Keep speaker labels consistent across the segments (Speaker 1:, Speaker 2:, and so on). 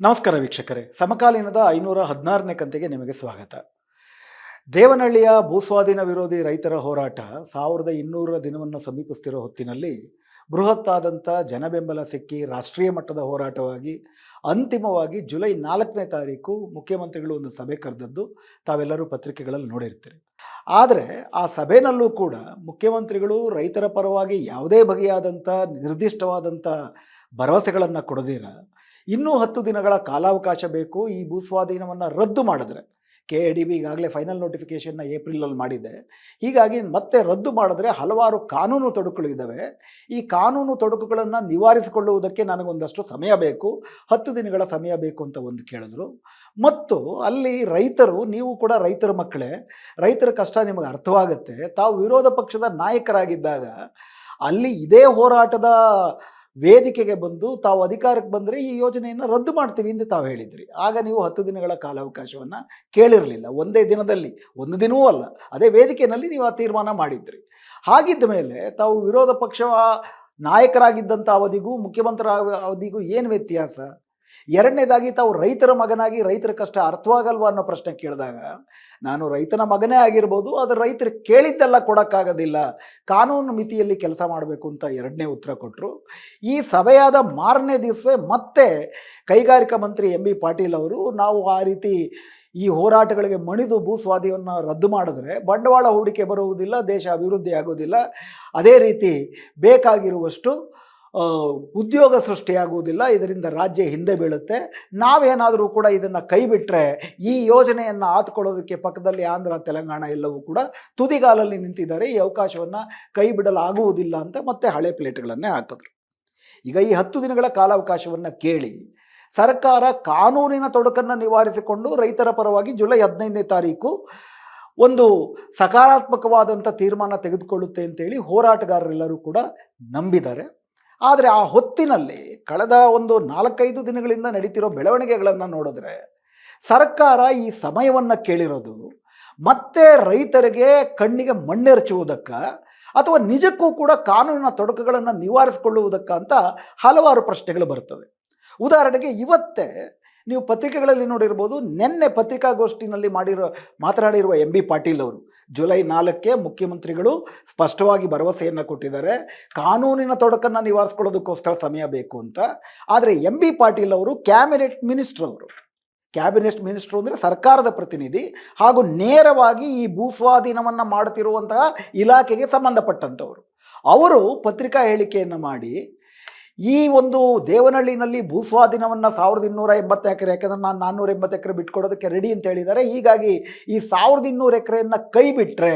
Speaker 1: ನಮಸ್ಕಾರ ವೀಕ್ಷಕರೇ. ಸಮಕಾಲೀನದ ಐನೂರ ಹದಿನಾರನೇ ಕಂತಿಗೆ ನಿಮಗೆ ಸ್ವಾಗತ. ದೇವನಹಳ್ಳಿಯ ಭೂಸ್ವಾಧೀನ ವಿರೋಧಿ ರೈತರ ಹೋರಾಟ ಸಾವಿರದ ಇನ್ನೂರ ದಿನವನ್ನು ಸಮೀಪಿಸ್ತಿರೋ ಹೊತ್ತಿನಲ್ಲಿ ಬೃಹತ್ತಾದಂಥ ಜನಬೆಂಬಲ ಸಿಕ್ಕಿ ರಾಷ್ಟ್ರೀಯ ಮಟ್ಟದ ಹೋರಾಟವಾಗಿ ಅಂತಿಮವಾಗಿ ಜುಲೈ ನಾಲ್ಕನೇ ತಾರೀಕು ಮುಖ್ಯಮಂತ್ರಿಗಳು ಒಂದು ಸಭೆ ಕರೆದದ್ದು ತಾವೆಲ್ಲರೂ ಪತ್ರಿಕೆಗಳಲ್ಲಿ ನೋಡಿರ್ತೀರಿ. ಆದರೆ ಆ ಸಭೆನಲ್ಲೂ ಕೂಡ ಮುಖ್ಯಮಂತ್ರಿಗಳು ರೈತರ ಪರವಾಗಿ ಯಾವುದೇ ಬಗೆಯಾದಂಥ ನಿರ್ದಿಷ್ಟವಾದಂಥ ಭರವಸೆಗಳನ್ನು ಕೊಡದಿರ ಇನ್ನೂ ಹತ್ತು ದಿನಗಳ ಕಾಲಾವಕಾಶ ಬೇಕು. ಈ ಭೂಸ್ವಾಧೀನವನ್ನು ರದ್ದು ಮಾಡಿದ್ರೆ ಕೆ ಎ ಡಿ ಬಿ ಈಗಾಗಲೇ ಫೈನಲ್ ನೋಟಿಫಿಕೇಷನ್ನ ಏಪ್ರಿಲಲ್ಲಿ ಮಾಡಿದೆ. ಹೀಗಾಗಿ ಮತ್ತೆ ರದ್ದು ಮಾಡಿದ್ರೆ ಹಲವಾರು ಕಾನೂನು ತೊಡಕುಗಳಿದ್ದಾವೆ ಈ ಕಾನೂನು ತೊಡಕುಗಳನ್ನು ನಿವಾರಿಸಿಕೊಳ್ಳುವುದಕ್ಕೆ ನನಗೊಂದಷ್ಟು ಸಮಯ ಬೇಕು. ಹತ್ತು ದಿನಗಳ ಸಮಯ ಬೇಕು ಅಂತ ಒಂದು ಕೇಳಿದ್ರು. ಮತ್ತು ಅಲ್ಲಿ ರೈತರು, ನೀವು ಕೂಡ ರೈತರ ಮಕ್ಕಳೇ, ರೈತರ ಕಷ್ಟ ನಿಮಗೆ ಅರ್ಥವಾಗುತ್ತೆ. ತಾವು ವಿರೋಧ ಪಕ್ಷದ ನಾಯಕರಾಗಿದ್ದಾಗ, ಅಲ್ಲಿ ಇದೇ ಹೋರಾಟದ ವೇದಿಕೆಗೆ ಬಂದು ತಾವು ಅಧಿಕಾರಕ್ಕೆ ಬಂದರೆ ಈ ಯೋಜನೆಯನ್ನು ರದ್ದು ಮಾಡ್ತೀವಿ ಎಂದು ತಾವು ಹೇಳಿದ್ರಿ. ಆಗ ನೀವು ಹತ್ತು ದಿನಗಳ ಕಾಲಾವಕಾಶವನ್ನು ಕೇಳಿರಲಿಲ್ಲ. ಒಂದೇ ದಿನದಲ್ಲಿ, ಒಂದು ದಿನವೂ ಅಲ್ಲ, ಅದೇ ವೇದಿಕೆಯಲ್ಲಿ ನೀವು ಆ ತೀರ್ಮಾನ ಮಾಡಿದ್ರಿ. ಹಾಗಿದ್ದ ಮೇಲೆ ತಾವು ವಿರೋಧ ಪಕ್ಷ ನಾಯಕರಾಗಿದ್ದಂಥ ಅವಧಿಗೂ ಮುಖ್ಯಮಂತ್ರಿ ಅವಧಿಗೂ ಏನು ವ್ಯತ್ಯಾಸ? ಎರಡನೇದಾಗಿ ತಾವು ರೈತರ ಮಗನಾಗಿ ರೈತರ ಕಷ್ಟ ಅರ್ಥವಾಗಲ್ವಾ ಅನ್ನೋ ಪ್ರಶ್ನೆ ಕೇಳಿದಾಗ, ನಾನು ರೈತನ ಮಗನೇ ಆಗಿರ್ಬೋದು, ಆದರೆ ರೈತರು ಕೇಳಿದ್ದೆಲ್ಲ ಕೊಡೋಕ್ಕಾಗೋದಿಲ್ಲ, ಕಾನೂನು ಮಿತಿಯಲ್ಲಿ ಕೆಲಸ ಮಾಡಬೇಕು ಅಂತ ಎರಡನೇ ಉತ್ತರ ಕೊಟ್ಟರು ಈ ಸಭೆಯಾದ ಮಾರನೇ ದಿವಸವೇ ಮತ್ತೆ ಕೈಗಾರಿಕಾ ಮಂತ್ರಿ ಎಂ ಬಿ ಪಾಟೀಲ್ ಅವರು ನಾವು ಆ ರೀತಿ ಈ ಹೋರಾಟಗಳಿಗೆ ಮಣಿದು ಭೂ ಸ್ವಾಧೀನವನ್ನು ರದ್ದು ಮಾಡಿದ್ರೆ ಬಂಡವಾಳ ಹೂಡಿಕೆ ಬರುವುದಿಲ್ಲ, ದೇಶ ಅಭಿವೃದ್ಧಿ ಆಗೋದಿಲ್ಲ ಅದೇ ರೀತಿ ಬೇಕಾಗಿರುವಷ್ಟು ಉದ್ಯೋಗ ಸೃಷ್ಟಿಯಾಗುವುದಿಲ್ಲ, ಇದರಿಂದ ರಾಜ್ಯ ಹಿಂದೆ ಬೀಳುತ್ತೆ. ನಾವೇನಾದರೂ ಕೂಡ ಇದನ್ನು ಕೈಬಿಟ್ಟರೆ ಈ ಯೋಜನೆಯನ್ನು ಆತ್ಕೊಳ್ಳೋದಕ್ಕೆ ಪಕ್ಕದಲ್ಲಿ ಆಂಧ್ರ, ತೆಲಂಗಾಣ ಎಲ್ಲವೂ ಕೂಡ ತುದಿಗಾಲಲ್ಲಿ ನಿಂತಿದ್ದಾರೆ. ಈ ಅವಕಾಶವನ್ನು ಕೈ ಬಿಡಲಾಗುವುದಿಲ್ಲ ಅಂತ ಮತ್ತೆ ಹಳೆ ಪ್ಲೇಟ್ಗಳನ್ನೇ ಹಾಕಿದ್ರು. ಈಗ ಈ ಹತ್ತು ದಿನಗಳ ಕಾಲಾವಕಾಶವನ್ನು ಕೇಳಿ, ಸರ್ಕಾರ ಕಾನೂನಿನ ತೊಡಕನ್ನು ನಿವಾರಿಸಿಕೊಂಡು ರೈತರ ಪರವಾಗಿ ಜುಲೈ ಹದಿನೈದನೇ ತಾರೀಕು ಒಂದು ಸಕಾರಾತ್ಮಕವಾದಂಥ ತೀರ್ಮಾನ ತೆಗೆದುಕೊಳ್ಳುತ್ತೆ ಅಂತೇಳಿ ಹೋರಾಟಗಾರರೆಲ್ಲರೂ ಕೂಡ ನಂಬಿದ್ದಾರೆ. ಆದರೆ ಆ ಹೊತ್ತಿನಲ್ಲಿ ಕಳೆದ ಒಂದು ನಾಲ್ಕೈದು ದಿನಗಳಿಂದ ನಡೀತಿರೋ ಬೆಳವಣಿಗೆಗಳನ್ನು ನೋಡಿದ್ರೆ ಸರ್ಕಾರ ಈ ಸಮಯವನ್ನು ಕೇಳಿರೋದು ಮತ್ತೆ ರೈತರಿಗೆ ಕಣ್ಣಿಗೆ ಮಣ್ಣೆರಚುವುದಕ್ಕ ಅಥವಾ ನಿಜಕ್ಕೂ ಕೂಡ ಕಾನೂನಿನ ತೊಡಕುಗಳನ್ನು ನಿವಾರಿಸಿಕೊಳ್ಳುವುದಕ್ಕ ಅಂತ ಹಲವಾರು ಪ್ರಶ್ನೆಗಳು ಬರ್ತವೆ ಉದಾಹರಣೆಗೆ ಇವತ್ತೇ ನೀವು ಪತ್ರಿಕೆಗಳಲ್ಲಿ ನೋಡಿರ್ಬೋದು, ನಿನ್ನೆ ಪತ್ರಿಕಾಗೋಷ್ಠಿನಲ್ಲಿ ಮಾಡಿರೋ, ಮಾತನಾಡಿರುವ ಎಂ ಬಿ ಪಾಟೀಲ್ ಅವರು, ಜುಲೈ ನಾಲ್ಕಕ್ಕೆ ಮುಖ್ಯಮಂತ್ರಿಗಳು ಸ್ಪಷ್ಟವಾಗಿ ಭರವಸೆಯನ್ನು ಕೊಟ್ಟಿದ್ದಾರೆ, ಕಾನೂನಿನ ತೊಡಕನ್ನು ನಿವಾರಿಸ್ಕೊಳ್ಳೋದಕ್ಕೋಸ್ಕರ ಸಮಯ ಬೇಕು ಅಂತ. ಆದರೆ ಎಂ ಬಿ ಪಾಟೀಲ್ ಅವರು ಕ್ಯಾಬಿನೆಟ್ ಮಿನಿಸ್ಟರ್ ಅವರು. ಕ್ಯಾಬಿನೆಟ್ ಮಿನಿಸ್ಟ್ರು ಅಂದರೆ ಸರ್ಕಾರದ ಪ್ರತಿನಿಧಿ ಹಾಗೂ ನೇರವಾಗಿ ಈ ಭೂಸ್ವಾಧೀನವನ್ನು ಮಾಡುತ್ತಿರುವಂತಹ ಇಲಾಖೆಗೆ ಸಂಬಂಧಪಟ್ಟಂಥವರು ಅವರು ಪತ್ರಿಕಾ ಹೇಳಿಕೆಯನ್ನು ಮಾಡಿ ಈ ಒಂದು ದೇವನಹಳ್ಳಿನಲ್ಲಿ ಭೂಸ್ವಾಧೀನವನ್ನು ಸಾವಿರದ ಇನ್ನೂರ ಎಂಬತ್ತು ಎಕರೆ, ಯಾಕಂದ್ರೆ ನಾನು ನಾನ್ನೂರ ಎಂಬತ್ತು ಎಕರೆ ಬಿಟ್ಕೊಡೋದಕ್ಕೆ ರೆಡಿ ಅಂತ ಹೇಳಿದ್ದಾರೆ. ಹೀಗಾಗಿ ಈ ಸಾವಿರದ ಇನ್ನೂರು ಎಕರೆಯನ್ನು ಕೈ ಬಿಟ್ಟರೆ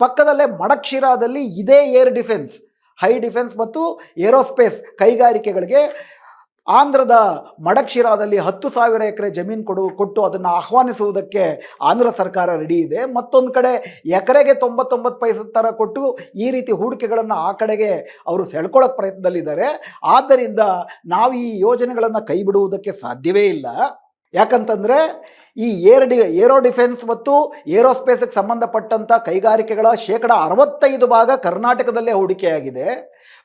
Speaker 1: ಪಕ್ಕದಲ್ಲೇ ಮಡಕ್ಷಿರಾದಲ್ಲಿ ಇದೇ ಏರ್ ಡಿಫೆನ್ಸ್ ಹೈ ಡಿಫೆನ್ಸ್ ಮತ್ತು ಏರೋಸ್ಪೇಸ್ ಕೈಗಾರಿಕೆಗಳಿಗೆ ಆಂಧ್ರದ ಮಡಕ್ಷಿರಾದಲ್ಲಿ ಹತ್ತು ಸಾವಿರ ಎಕರೆ ಜಮೀನು ಕೊಡು, ಕೊಟ್ಟು ಅದನ್ನು ಆಹ್ವಾನಿಸುವುದಕ್ಕೆ ಆಂಧ್ರ ಸರ್ಕಾರ ರೆಡಿ ಇದೆ. ಮತ್ತೊಂದು ಕಡೆ ಎಕರೆಗೆ ತೊಂಬತ್ತೊಂಬತ್ತು ಪೈಸೆ ಥರ ಕೊಟ್ಟು ಈ ರೀತಿ ಹೂಡಿಕೆಗಳನ್ನು ಆ ಕಡೆಗೆ ಅವರು ಸೆಳ್ಕೊಳ್ಳೋಕೆ ಪ್ರಯತ್ನದಲ್ಲಿದ್ದಾರೆ. ಆದ್ದರಿಂದ ನಾವು ಈ ಯೋಜನೆಗಳನ್ನು ಕೈಬಿಡುವುದಕ್ಕೆ ಸಾಧ್ಯವೇ ಇಲ್ಲ. ಯಾಕಂತಂದರೆ ಈ ಏರ್ ಡಿ, ಏರೋ ಡಿಫೆನ್ಸ್ ಮತ್ತು ಏರೋಸ್ಪೇಸ್ಗೆ ಸಂಬಂಧಪಟ್ಟಂಥ ಕೈಗಾರಿಕೆಗಳ ಶೇಕಡ ಅರವತ್ತೈದು ಭಾಗ ಕರ್ನಾಟಕದಲ್ಲೇ ಹೂಡಿಕೆಯಾಗಿದೆ.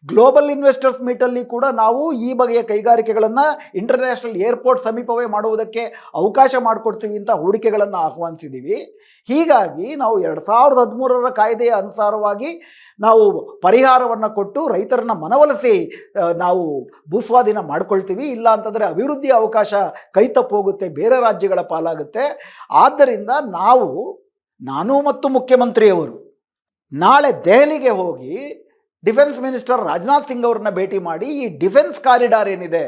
Speaker 1: ಗ್ಲೋಬಲ್ ಇನ್ವೆಸ್ಟರ್ಸ್ ಮೀಟಲ್ಲಿ ಕೂಡ ನಾವು ಈ ಬಗೆಯ ಕೈಗಾರಿಕೆಗಳನ್ನು ಇಂಟರ್ನ್ಯಾಷನಲ್ ಏರ್ಪೋರ್ಟ್ ಸಮೀಪವೇ ಮಾಡುವುದಕ್ಕೆ ಅವಕಾಶ ಮಾಡಿಕೊಡ್ತೀವಿ ಅಂತ ಹೂಡಿಕೆಗಳನ್ನು ಆಹ್ವಾನಿಸಿದ್ದೀವಿ ಹೀಗಾಗಿ ನಾವು ಎರಡು ಸಾವಿರದ ಹದಿಮೂರರ ಕಾಯ್ದೆಯ ಅನುಸಾರವಾಗಿ ನಾವು ಪರಿಹಾರವನ್ನು ಕೊಟ್ಟು ರೈತರನ್ನ ಮನವೊಲಿಸಿ ನಾವು ಭೂಸ್ವಾಧೀನ ಮಾಡ್ಕೊಳ್ತೀವಿ. ಇಲ್ಲ ಅಂತಂದರೆ ಅಭಿವೃದ್ಧಿ ಅವಕಾಶ ಕೈ ತಪ್ಪೋಗುತ್ತೆ ಬೇರೆ ರಾಜ್ಯಗಳ ಪಾಲಾಗುತ್ತೆ. ಆದ್ದರಿಂದ ನಾವು, ನಾನು ಮತ್ತು ಮುಖ್ಯಮಂತ್ರಿಯವರು ನಾಳೆ ದೆಹಲಿಗೆ ಹೋಗಿ ಡಿಫೆನ್ಸ್ ಮಿನಿಸ್ಟರ್ ರಾಜನಾಥ್ ಸಿಂಗ್ ಅವ್ರನ್ನ ಭೇಟಿ ಮಾಡಿ ಈ ಡಿಫೆನ್ಸ್ ಕಾರಿಡಾರ್ ಏನಿದೆ,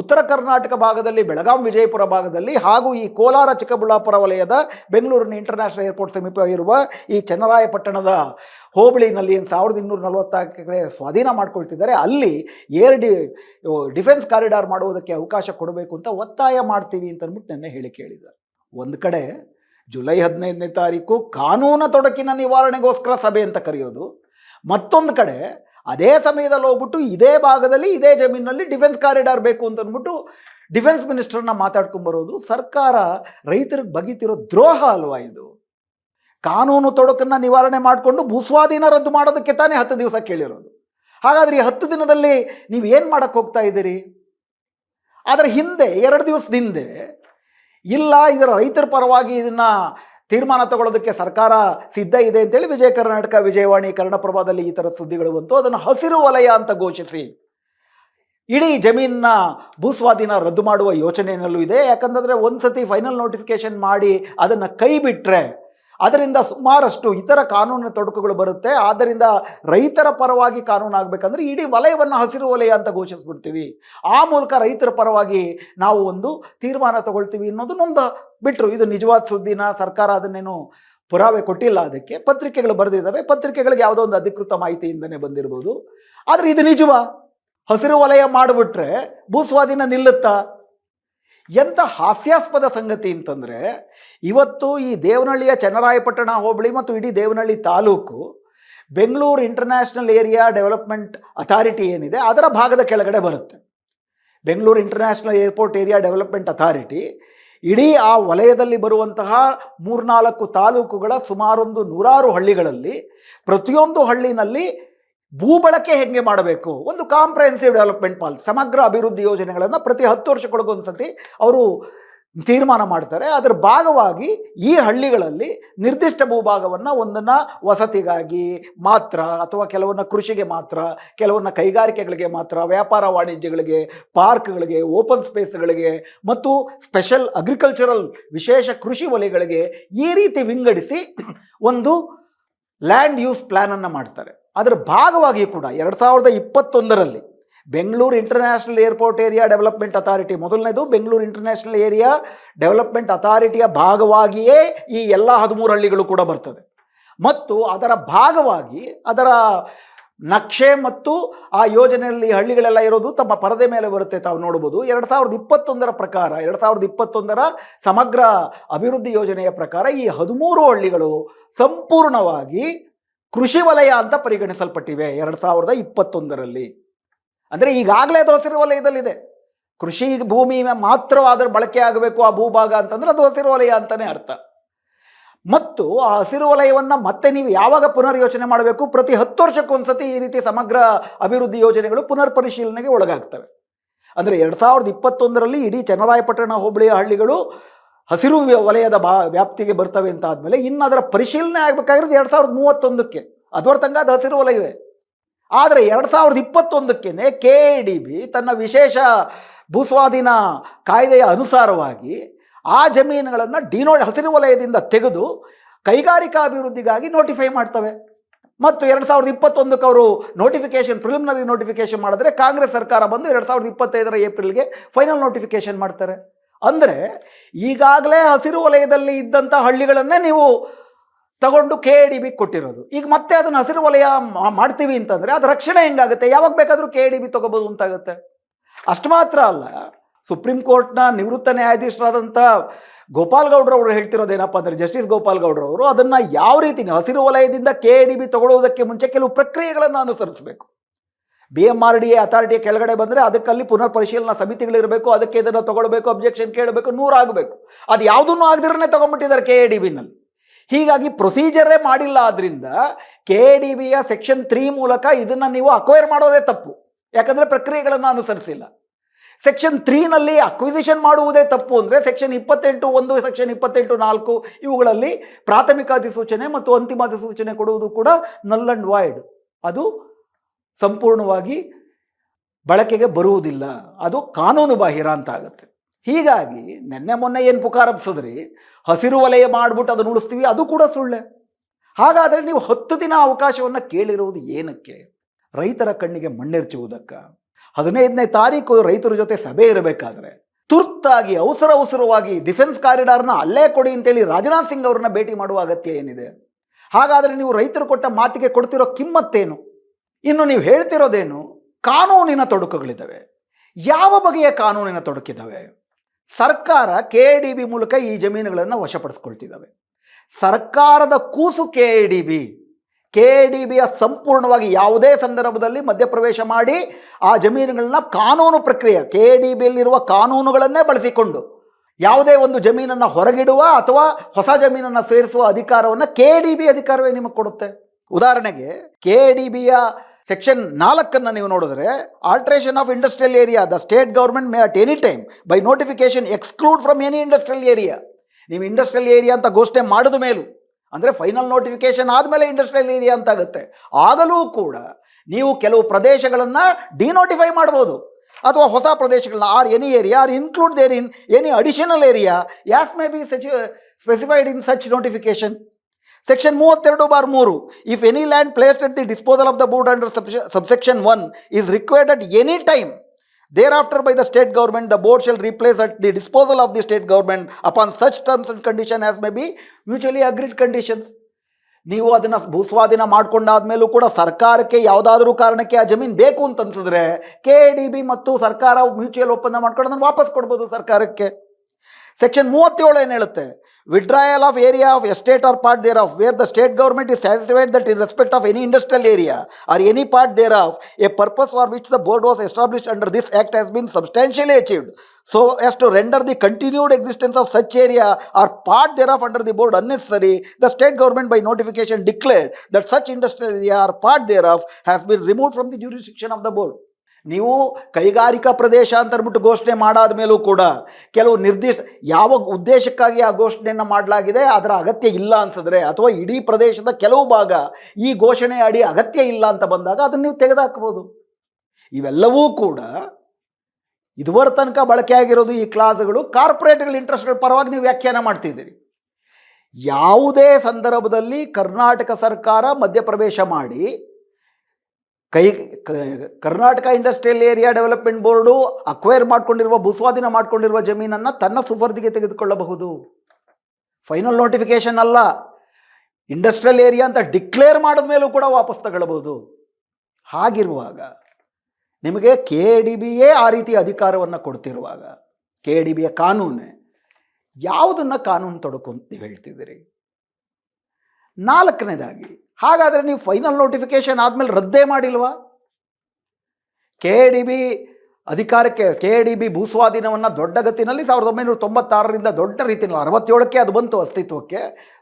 Speaker 1: ಉತ್ತರ ಕರ್ನಾಟಕ ಭಾಗದಲ್ಲಿ ಬೆಳಗಾಂ ವಿಜಯಪುರ ಭಾಗದಲ್ಲಿ ಹಾಗೂ ಈ ಕೋಲಾರ ಚಿಕ್ಕಬಳ್ಳಾಪುರ ವಲಯದ ಬೆಂಗಳೂರಿನ ಇಂಟರ್ನ್ಯಾಷನಲ್ ಏರ್ಪೋರ್ಟ್ ಸಮೀಪ ಇರುವ ಈ ಚನ್ನರಾಯಪಟ್ಟಣದ ಹೋಬಳಿನಲ್ಲಿ ಏನು ಸಾವಿರದ ಇನ್ನೂರ ನಲವತ್ತಾರು ಸ್ವಾಧೀನ ಮಾಡ್ಕೊಳ್ತಿದ್ದಾರೆ. ಅಲ್ಲಿ ಏರ್ ಡಿ, ಡಿಫೆನ್ಸ್ ಕಾರಿಡಾರ್ ಮಾಡುವುದಕ್ಕೆ ಅವಕಾಶ ಕೊಡಬೇಕು ಅಂತ ಒತ್ತಾಯ ಮಾಡ್ತೀವಿ ಅಂತ ನೆನ್ನೆ ಹೇಳಿಕೆ ಹೇಳಿದ್ದಾರೆ. ಒಂದು ಕಡೆ ಜುಲೈ ಹದಿನೈದನೇ ತಾರೀಕು ಕಾನೂನು ತೊಡಕಿನ ನಿವಾರಣೆಗೋಸ್ಕರ ಸಭೆ ಅಂತ ಕರೆಯೋದು ಮತ್ತೊಂದು ಕಡೆ ಅದೇ ಸಮಯದಲ್ಲಿ ಹೋಗ್ಬಿಟ್ಟು ಇದೇ ಭಾಗದಲ್ಲಿ ಇದೇ ಜಮೀನಲ್ಲಿ ಡಿಫೆನ್ಸ್ ಕಾರಿಡಾರ್ ಬೇಕು ಅಂತ ಅಂದ್ಬಿಟ್ಟು ಡಿಫೆನ್ಸ್ ಮಿನಿಸ್ಟರ್ನ ಮಾತಾಡ್ಕೊಂಬರೋದು ಸರ್ಕಾರ ರೈತರಿಗೆ ಬಗೀತಿರೋ ದ್ರೋಹ ಅಲ್ವಾ ಇದು? ಕಾನೂನು ತೊಡಕನ್ನು ನಿವಾರಣೆ ಮಾಡಿಕೊಂಡು ಭೂಸ್ವಾಧೀನ ರದ್ದು ಮಾಡೋದಕ್ಕೆ ತಾನೇ ಹತ್ತು ದಿವಸ ಕೇಳಿರೋದು. ಹಾಗಾದ್ರೆ ಈ ಹತ್ತು ದಿನದಲ್ಲಿ ನೀವು ಏನು ಮಾಡೋಕ್ಕೆ ಹೋಗ್ತಾ ಇದ್ದೀರಿ? ಅದರ ಹಿಂದೆ ಎರಡು ದಿವಸದ ಹಿಂದೆ ಇಲ್ಲ, ಇದರ ರೈತರ ಪರವಾಗಿ ಇದನ್ನು ತೀರ್ಮಾನ ತಗೊಳ್ಳೋದಕ್ಕೆ ಸರ್ಕಾರ ಸಿದ್ಧ ಇದೆ ಅಂತೇಳಿ ವಿಜಯ ಕರ್ನಾಟಕ, ವಿಜಯವಾಣಿ, ಕನ್ನಡಪ್ರಭದಲ್ಲಿ ಈ ಥರ ಸುದ್ದಿಗಳು ಬಂತು. ಅದನ್ನು ಹಸಿರು ವಲಯ ಅಂತ ಘೋಷಿಸಿ. ಇಡೀ ಜಮೀನನ್ನ ಭೂಸ್ವಾಧೀನ ರದ್ದು ಮಾಡುವ ಯೋಚನೆಯಲ್ಲೂ ಇದೆ. ಯಾಕಂತಂದರೆ ಒಂದು ಸತಿ ಫೈನಲ್ ನೋಟಿಫಿಕೇಶನ್ ಮಾಡಿ ಅದನ್ನು ಕೈ ಬಿಟ್ಟರೆ ಅದರಿಂದ ಸುಮಾರಷ್ಟು ಇತರ ಕಾನೂನಿನ ತೊಡಕುಗಳು ಬರುತ್ತೆ. ಆದ್ದರಿಂದ ರೈತರ ಪರವಾಗಿ ಕಾನೂನು ಆಗಬೇಕಂದ್ರೆ ಇಡೀ ವಲಯವನ್ನು ಹಸಿರು ವಲಯ ಅಂತ ಘೋಷಿಸ್ಬಿಡ್ತೀವಿ. ಆ ಮೂಲಕ ರೈತರ ಪರವಾಗಿ ನಾವು ಒಂದು ತೀರ್ಮಾನ ತಗೊಳ್ತೀವಿ ಅನ್ನೋದನ್ನೊಂದು ಬಿಟ್ಟರು ಇದು ನಿಜವಾದ ಸುದ್ದಿನ, ಸರ್ಕಾರ ಅದನ್ನೇನು ಪುರಾವೆ ಕೊಟ್ಟಿಲ್ಲ ಅದಕ್ಕೆ. ಪತ್ರಿಕೆಗಳು ಬರೆದಿದ್ದಾವೆ. ಪತ್ರಿಕೆಗಳಿಗೆ ಯಾವುದೋ ಒಂದು ಅಧಿಕೃತ ಮಾಹಿತಿಯಿಂದನೇ ಬಂದಿರ್ಬೋದು. ಆದರೆ ಇದು ನಿಜವ? ಹಸಿರು ವಲಯ ಮಾಡಿಬಿಟ್ರೆ ಭೂಸ್ವಾಧೀನ ನಿಲ್ಲುತ್ತಾ? ಎಂಥ ಹಾಸ್ಯಾಸ್ಪದ ಸಂಗತಿ ಅಂತಂದರೆ, ಇವತ್ತು ಈ ದೇವನಹಳ್ಳಿಯ ಚನ್ನರಾಯಪಟ್ಟಣ ಹೋಬಳಿ ಮತ್ತು ಇಡೀ Devanahalli taluk, Bengaluru international area development authority ಏನಿದೆ, ಅದರ ಭಾಗದ ಕೆಳಗಡೆ ಬರುತ್ತೆ. Bengaluru international airport area development authority, ಇಡೀ ಆ ವಲಯದಲ್ಲಿ ಬರುವಂತಹ ಮೂರ್ನಾಲ್ಕು ತಾಲೂಕುಗಳ ಸುಮಾರೊಂದು ನೂರಾರು ಹಳ್ಳಿಗಳಲ್ಲಿ, ಪ್ರತಿಯೊಂದು ಹಳ್ಳಿನಲ್ಲಿ ಭೂಬಳಕೆ ಹೆಂಗೆ ಮಾಡಬೇಕು? ಒಂದು ಕಾಂಪ್ರಹೆನ್ಸಿವ್ ಡೆವಲಪ್ಮೆಂಟ್ ಪಾಲ್ ಸಮಗ್ರ ಅಭಿವೃದ್ಧಿ ಯೋಜನೆಗಳನ್ನು ಪ್ರತಿ ಹತ್ತು ವರ್ಷಕ್ಕೊಳಗೊಂದ್ಸತಿ ಅವರು ತೀರ್ಮಾನ ಮಾಡ್ತಾರೆ. ಅದರ ಭಾಗವಾಗಿ ಈ ಹಳ್ಳಿಗಳಲ್ಲಿ ನಿರ್ದಿಷ್ಟ ಭೂಭಾಗವನ್ನು ಒಂದನ್ನು ವಸತಿಗಾಗಿ ಮಾತ್ರ ಅಥವಾ ಕೆಲವನ್ನ ಕೃಷಿಗೆ ಮಾತ್ರ, ಕೆಲವನ್ನ ಕೈಗಾರಿಕೆಗಳಿಗೆ ಮಾತ್ರ, ವ್ಯಾಪಾರ ವಾಣಿಜ್ಯಗಳಿಗೆ, ಪಾರ್ಕ್ಗಳಿಗೆ ಓಪನ್ ಸ್ಪೇಸ್ಗಳಿಗೆ ಮತ್ತು ಸ್ಪೆಷಲ್ ಅಗ್ರಿಕಲ್ಚರಲ್ ವಿಶೇಷ ಕೃಷಿ ವಲಯಗಳಿಗೆ ಈ ರೀತಿ ವಿಂಗಡಿಸಿ ಒಂದು ಲ್ಯಾಂಡ್ ಯೂಸ್ ಪ್ಲ್ಯಾನನ್ನು ಮಾಡ್ತಾರೆ. ಅದರ ಭಾಗವಾಗಿ ಕೂಡ ಎರಡು ಸಾವಿರದ ಇಪ್ಪತ್ತೊಂದರಲ್ಲಿ Bengaluru international airport area development authority ಮೊದಲನೇದು, ಬೆಂಗಳೂರು ಇಂಟರ್ನ್ಯಾಷನಲ್ ಏರಿಯಾ ಡೆವಲಪ್ಮೆಂಟ್ ಅಥಾರಿಟಿಯ ಭಾಗವಾಗಿಯೇ ಈ ಎಲ್ಲ ಹದಿಮೂರು ಹಳ್ಳಿಗಳು ಕೂಡ ಬರ್ತದೆ. ಮತ್ತು ಅದರ ಭಾಗವಾಗಿ ಅದರ ನಕ್ಷೆ ಮತ್ತು ಆ ಯೋಜನೆಯಲ್ಲಿ ಹಳ್ಳಿಗಳೆಲ್ಲ ಇರೋದು ತಮ್ಮ ಪರದೆ ಮೇಲೆ ಬರುತ್ತೆ ತಾವು ನೋಡ್ಬೋದು. ಎರಡು ಸಾವಿರದ ಇಪ್ಪತ್ತೊಂದರ ಪ್ರಕಾರ, ಎರಡು ಸಾವಿರದ ಇಪ್ಪತ್ತೊಂದರ ಸಮಗ್ರ ಅಭಿವೃದ್ಧಿ ಯೋಜನೆಯ ಪ್ರಕಾರ ಈ ಹದಿಮೂರು ಹಳ್ಳಿಗಳು ಸಂಪೂರ್ಣವಾಗಿ ಕೃಷಿ ವಲಯ ಅಂತ ಪರಿಗಣಿಸಲ್ಪಟ್ಟಿವೆ ಎರಡು ಸಾವಿರದ ಇಪ್ಪತ್ತೊಂದರಲ್ಲಿ. ಅಂದರೆ ಈಗಾಗಲೇ ಅದು ಹಸಿರು ವಲಯದಲ್ಲಿದೆ. ಕೃಷಿ ಭೂಮಿ ಮಾತ್ರ ಅದರ ಬಳಕೆ ಆಗಬೇಕು ಆ ಭೂಭಾಗ ಅಂತಂದ್ರೆ ಅದು ಹಸಿರು ವಲಯ ಅಂತಲೇ ಅರ್ಥ. ಮತ್ತು ಆ ಹಸಿರು ವಲಯವನ್ನು ಮತ್ತೆ ನೀವು ಯಾವಾಗ ಪುನರ್ ಯೋಚನೆ ಮಾಡಬೇಕು? ಪ್ರತಿ ಹತ್ತು ವರ್ಷಕ್ಕೊಂದ್ಸತಿ ಈ ರೀತಿ ಸಮಗ್ರ ಅಭಿವೃದ್ಧಿ ಯೋಜನೆಗಳು ಪುನರ್ ಪರಿಶೀಲನೆಗೆ ಒಳಗಾಗ್ತವೆ. ಅಂದರೆ ಎರಡು ಸಾವಿರದ ಇಪ್ಪತ್ತೊಂದರಲ್ಲಿ ಇಡೀ ಚನ್ನರಾಯಪಟ್ಟಣ ಹೋಬಳಿಯ ಹಳ್ಳಿಗಳು ಹಸಿರು ವಲಯದ ಬಾ ವ್ಯಾಪ್ತಿಗೆ ಬರ್ತವೆ ಅಂತ ಆದಮೇಲೆ ಇನ್ನು ಅದರ ಪರಿಶೀಲನೆ ಆಗಬೇಕಾಗಿರೋದು ಎರಡು ಸಾವಿರದ ಮೂವತ್ತೊಂದಕ್ಕೆ. ಅದರ ತನಕ ಅದು ಹಸಿರು ವಲಯವೇ. ಆದರೆ ಎರಡು ಸಾವಿರದ ಇಪ್ಪತ್ತೊಂದಕ್ಕೇ ಕೆ ಡಿ ಬಿ ತನ್ನ ವಿಶೇಷ ಭೂಸ್ವಾಧೀನ ಕಾಯ್ದೆಯ ಅನುಸಾರವಾಗಿ ಆ ಜಮೀನುಗಳನ್ನು ಡಿನೋಡ್ ಹಸಿರು ವಲಯದಿಂದ ತೆಗೆದು ಕೈಗಾರಿಕಾ ಅಭಿವೃದ್ಧಿಗಾಗಿ ನೋಟಿಫೈ ಮಾಡ್ತವೆ. ಮತ್ತು ಎರಡು ಸಾವಿರದ ಇಪ್ಪತ್ತೊಂದಕ್ಕೆ ಅವರು ನೋಟಿಫಿಕೇಶನ್ ಪ್ರಿಲಿಮಿನರಿ ನೋಟಿಫಿಕೇಶನ್ ಮಾಡಿದ್ರೆ ಕಾಂಗ್ರೆಸ್ ಸರ್ಕಾರ ಬಂದು ಎರಡು ಸಾವಿರದ ಇಪ್ಪತ್ತೈದರ ಏಪ್ರಿಲ್ಗೆ ಫೈನಲ್ ನೋಟಿಫಿಕೇಶನ್ ಮಾಡ್ತಾರೆ. ಅಂದರೆ ಈಗಾಗಲೇ ಹಸಿರು ವಲಯದಲ್ಲಿ ಇದ್ದಂಥ ಹಳ್ಳಿಗಳನ್ನೇ ನೀವು ತಗೊಂಡು ಕೆ ಡಿ ಬಿ ಕೊಟ್ಟಿರೋದು. ಈಗ ಮತ್ತೆ ಅದನ್ನು ಹಸಿರು ವಲಯ ಮಾಡ್ತೀವಿ ಅಂತಂದರೆ ಅದು ರಕ್ಷಣೆ ಹೆಂಗಾಗುತ್ತೆ? ಯಾವಾಗ ಬೇಕಾದರೂ ಕೆ ಡಿ ಬಿ ತೊಗೋಬೋದು ಅಂತಾಗುತ್ತೆ. ಅಷ್ಟು ಮಾತ್ರ ಅಲ್ಲ ಸುಪ್ರೀಂ ಕೋರ್ಟ್ನ ನಿವೃತ್ತ ನ್ಯಾಯಾಧೀಶರಾದಂಥ ಗೋಪಾಲ್ ಗೌಡ್ರವರು ಹೇಳ್ತಿರೋದೇನಪ್ಪ ಅಂದರೆ ಜಸ್ಟಿಸ್ ಗೋಪಾಲ್ ಗೌಡ್ರವರು ಅದನ್ನು ಯಾವ ರೀತಿ ಹಸಿರು ವಲಯದಿಂದ ಕೆ ಡಿ ಬಿ ತಗೊಳ್ಳೋದಕ್ಕೆ ಮುಂಚೆ ಕೆಲವು ಪ್ರಕ್ರಿಯೆಗಳನ್ನು ಅನುಸರಿಸಬೇಕು. B M R D A ಅಥಾರಿಟಿಯ ಕೆಳಗಡೆ ಬಂದರೆ ಅದಕ್ಕಲ್ಲಿ ಪುನರ್ ಪರಿಶೀಲನಾ ಸಮಿತಿಗಳಿರಬೇಕು, ಅದಕ್ಕೆ ಇದನ್ನು ತೊಗೊಳ್ಬೇಕು ಅಬ್ಜೆಕ್ಷನ್ ಕೇಳಬೇಕು, ನೂರಾಗಬೇಕು. ಅದು ಯಾವುದನ್ನು ಆಗದಿರನೇ ತೊಗೊಂಡ್ಬಿಟ್ಟಿದ್ದಾರೆ ಕೆ ಎ ಡಿ ಬಿನಲ್ಲಿ ಹೀಗಾಗಿ ಪ್ರೊಸೀಜರೇ ಮಾಡಿಲ್ಲ ಆದ್ದರಿಂದ ಕೆ ಎ ಡಿ ಬಿಯ ಸೆಕ್ಷನ್ ತ್ರೀ ಮೂಲಕ ಇದನ್ನು ನೀವು ಅಕ್ವೈರ್ ಮಾಡೋದೇ ತಪ್ಪು. ಯಾಕಂದರೆ ಪ್ರಕ್ರಿಯೆಗಳನ್ನು ಅನುಸರಿಸಿಲ್ಲ. ಸೆಕ್ಷನ್ ತ್ರೀನಲ್ಲಿ ಅಕ್ವಿಸಿಷನ್ ಮಾಡುವುದೇ ತಪ್ಪು ಅಂದರೆ ಸೆಕ್ಷನ್ ಇಪ್ಪತ್ತೆಂಟು ಒಂದು ಸೆಕ್ಷನ್ ಇಪ್ಪತ್ತೆಂಟು ನಾಲ್ಕು ಇವುಗಳಲ್ಲಿ ಪ್ರಾಥಮಿಕ ಅಧಿಸೂಚನೆ ಮತ್ತು ಅಂತಿಮ ಅಧಿಸೂಚನೆ ಕೊಡುವುದು ಕೂಡ ನಲ್ ಅಂಡ್ ವಾಯ್ಡ್ ಅದು ಸಂಪೂರ್ಣವಾಗಿ ಬಳಕೆಗೆ ಬರುವುದಿಲ್ಲ. ಅದು ಕಾನೂನು ಬಾಹಿರ ಅಂತ ಆಗುತ್ತೆ. ಹೀಗಾಗಿ ನೆನ್ನೆ ಮೊನ್ನೆ ಏನು ಪುಕಾರಪ್ಸಿದ್ರಿ ಹಸಿರು ವಲಯ ಮಾಡಿಬಿಟ್ಟು ಅದನ್ನು ಉಳಿಸ್ತೀವಿ ಅದು ಕೂಡ ಸುಳ್ಳೆ. ಹಾಗಾದರೆ ನೀವು ಹತ್ತು ದಿನ ಅವಕಾಶವನ್ನು ಕೇಳಿರುವುದು ಏನಕ್ಕೆ? ರೈತರ ಕಣ್ಣಿಗೆ ಮಣ್ಣೆರ್ಚುವುದಕ್ಕ? ಹದಿನೈದನೇ ತಾರೀಕು ರೈತರ ಜೊತೆ ಸಭೆ ಇರಬೇಕಾದ್ರೆ ತುರ್ತಾಗಿ ಅವಸರ ಅವಸರವಾಗಿ ಡಿಫೆನ್ಸ್ ಕಾರಿಡಾರ್ನ ಅಲ್ಲೇ ಕೊಡಿ ಅಂತೇಳಿ ರಾಜನಾಥ್ ಸಿಂಗ್ ಅವ್ರನ್ನ ಭೇಟಿ ಮಾಡುವ ಅಗತ್ಯ ಏನಿದೆ? ಹಾಗಾದರೆ ನೀವು ರೈತರು ಕೊಟ್ಟ ಮಾತಿಗೆ ಕೊಡ್ತಿರೋ ಕಿಮ್ಮತ್ತೇನು? ಇನ್ನು ನೀವು ಹೇಳ್ತಿರೋದೇನು? ಕಾನೂನಿನ ತೊಡಕುಗಳಿದ್ದಾವೆ. ಯಾವ ಬಗೆಯ ಕಾನೂನಿನ ತೊಡಕಿದ್ದಾವೆ? ಸರ್ಕಾರ ಕೆ ಡಿ ಬಿ ಮೂಲಕ ಈ ಜಮೀನುಗಳನ್ನು ವಶಪಡಿಸ್ಕೊಳ್ತಿದ್ದಾವೆ. ಸರ್ಕಾರದ ಕೂಸು K D B K D ಬಿಯ ಸಂಪೂರ್ಣವಾಗಿ ಯಾವುದೇ ಸಂದರ್ಭದಲ್ಲಿ ಮಧ್ಯಪ್ರವೇಶ ಮಾಡಿ ಆ ಜಮೀನುಗಳನ್ನ ಕಾನೂನು ಪ್ರಕ್ರಿಯೆ ಕೆ ಡಿ ಬಿಯಲ್ಲಿರುವ ಕಾನೂನುಗಳನ್ನೇ ಬಳಸಿಕೊಂಡು ಯಾವುದೇ ಒಂದು ಜಮೀನನ್ನು ಹೊರಗಿಡುವ ಅಥವಾ ಹೊಸ ಜಮೀನನ್ನು ಸೇರಿಸುವ ಅಧಿಕಾರವನ್ನು ಕೆ ಡಿ ಬಿ ಅಧಿಕಾರವೇ ನಿಮಗೆ ಕೊಡುತ್ತೆ. ಉದಾಹರಣೆಗೆ ಕೆ ಡಿ ಬಿಯ ಸೆಕ್ಷನ್ ನಾಲ್ಕನ್ನು ನೀವು ನೋಡಿದ್ರೆ alteration of industrial area the state government may at any time by notification exclude from any industrial area ನೀವು ಇಂಡಸ್ಟ್ರಿಯಲ್ ಏರಿಯಾ ಅಂತ ಘೋಷಣೆ ಮಾಡಿದ ಮೇಲೂ, ಅಂದರೆ ಫೈನಲ್ ನೋಟಿಫಿಕೇಶನ್ ಆದಮೇಲೆ ಇಂಡಸ್ಟ್ರಿಯಲ್ ಏರಿಯಾ ಅಂತ ಆಗುತ್ತೆ. ಆಗಲೂ ಕೂಡ ನೀವು ಕೆಲವು ಪ್ರದೇಶಗಳನ್ನು ಡಿನೋಟಿಫೈ ಮಾಡ್ಬೋದು. ಅಥವಾ ಹೊಸ ಪ್ರದೇಶಗಳನ್ನ or any area or include therein any additional area as may be such specified in such notification section ಮೂವತ್ತೆರಡು ಬಾರ್ ಮೂರು if any land placed at the disposal of the board under subsection one is required at any time thereafter by the state government the board shall replace at the disposal of the state government upon such terms and condition as may be mutually agreed conditions ನೀವು ಅದನ್ನು ಭೂಸ್ವಾಧೀನ ಮಾಡ್ಕೊಂಡಾದ್ಮೇಲೂ ಕೂಡ ಸರ್ಕಾರಕ್ಕೆ ಯಾವುದಾದ್ರೂ ಕಾರಣಕ್ಕೆ ಆ ಜಮೀನು ಬೇಕು ಅಂತ ಅನ್ಸಿದ್ರೆ ಕೆ ಡಿ ಬಿ ಮತ್ತು ಸರ್ಕಾರ ಮ್ಯೂಚುವಲ್ ಒಪ್ಪಂದ ಮಾಡ್ಕೊಂಡು ಅದನ್ನು ವಾಪಸ್ ಕೊಡ್ಬೋದು ಸರ್ಕಾರಕ್ಕೆ. ಸೆಕ್ಷನ್ ಮೂವತ್ತೇಳು ಏನು ಹೇಳುತ್ತೆ? withdrawal of area of estate or part thereof where the state government is satisfied that in respect of any industrial area or any part thereof a purpose for which the board was established under this act has been substantially achieved. So as to render the continued existence of such area or part thereof under the board unnecessary the state government by notification declared that such industrial area or part thereof has been removed from the jurisdiction of the board. ನೀವು ಕೈಗಾರಿಕಾ ಪ್ರದೇಶ ಅಂತ ಅಂದ್ಬಿಟ್ಟು ಘೋಷಣೆ ಮಾಡಾದ ಮೇಲೂ ಕೂಡ ಕೆಲವು ನಿರ್ದಿಷ್ಟ ಯಾವ ಉದ್ದೇಶಕ್ಕಾಗಿ ಆ ಘೋಷಣೆಯನ್ನು ಮಾಡಲಾಗಿದೆ ಅದರ ಅಗತ್ಯ ಇಲ್ಲ ಅನ್ಸಿದ್ರೆ ಅಥವಾ ಇಡೀ ಪ್ರದೇಶದ ಕೆಲವು ಭಾಗ ಈ ಘೋಷಣೆ ಅಡಿ ಅಗತ್ಯ ಇಲ್ಲ ಅಂತ ಬಂದಾಗ ಅದನ್ನು ನೀವು ತೆಗೆದುಹಾಕ್ಬೋದು ಇವೆಲ್ಲವೂ ಕೂಡ ಇದುವರೆ ತನಕ ಬಳಕೆ ಆಗಿರೋದು ಈ ಕ್ಲಾಸ್ಗಳು ಕಾರ್ಪೊರೇಟ್ಗಳ ಇಂಟ್ರೆಸ್ಟ್ಗಳ ಪರವಾಗಿ ನೀವು ವ್ಯಾಖ್ಯಾನ ಮಾಡ್ತಿದ್ದೀರಿ. ಯಾವುದೇ ಸಂದರ್ಭದಲ್ಲಿ ಕರ್ನಾಟಕ ಸರ್ಕಾರ ಮಧ್ಯಪ್ರವೇಶ ಮಾಡಿ ಕೈ Karnataka industrial area development board acquire ಮಾಡಿಕೊಂಡಿರುವ, ಭೂಸ್ವಾಧೀನ ಮಾಡಿಕೊಂಡಿರುವ ಜಮೀನನ್ನು ತನ್ನ ಸುಫರ್ದಿಗೆ ತೆಗೆದುಕೊಳ್ಳಬಹುದು. ಫೈನಲ್ ನೋಟಿಫಿಕೇಶನ್ ಅಲ್ಲ. ಇಂಡಸ್ಟ್ರಿಯಲ್ ಏರಿಯಾ ಅಂತ ಡಿಕ್ಲೇರ್ ಮಾಡಿದ ಮೇಲೂ ಕೂಡ ವಾಪಸ್ ತಗೊಳ್ಬೋದು ಹಾಗಿರುವಾಗ ನಿಮಗೆ ಕೆ ಡಿ ಬಿಯೇ ಆ ರೀತಿ ಅಧಿಕಾರವನ್ನು ಕೊಡ್ತಿರುವಾಗ, ಕೆ ಡಿ ಬಿಯ ಕಾನೂನೇ ಯಾವುದನ್ನು ಕಾನೂನು ತೊಡಕು ಅಂತ ಹೇಳ್ತಿದ್ದೀರಿ? ನಾಲ್ಕನೇದಾಗಿ ಹಾಗಾದರೆ ನೀವು ಫೈನಲ್ ನೋಟಿಫಿಕೇಶನ್ ಆದಮೇಲೆ ರದ್ದೇ ಮಾಡಿಲ್ವಾ? ಕೆ ಡಿ ಬಿ ಅಧಿಕಾರಕ್ಕೆ ಕೆ ಡಿ ಬಿ ಭೂಸ್ವಾಧೀನವನ್ನು ದೊಡ್ಡ ಗತಿನಲ್ಲಿ ಸಾವಿರದ ಒಂಬೈನೂರ ತೊಂಬತ್ತಾರರಿಂದ ದೊಡ್ಡ ರೀತಿಯಲ್ಲಿ, ಅರವತ್ತೇಳಕ್ಕೆ ಅದು ಬಂತು ಅಸ್ತಿತ್ವಕ್ಕೆ.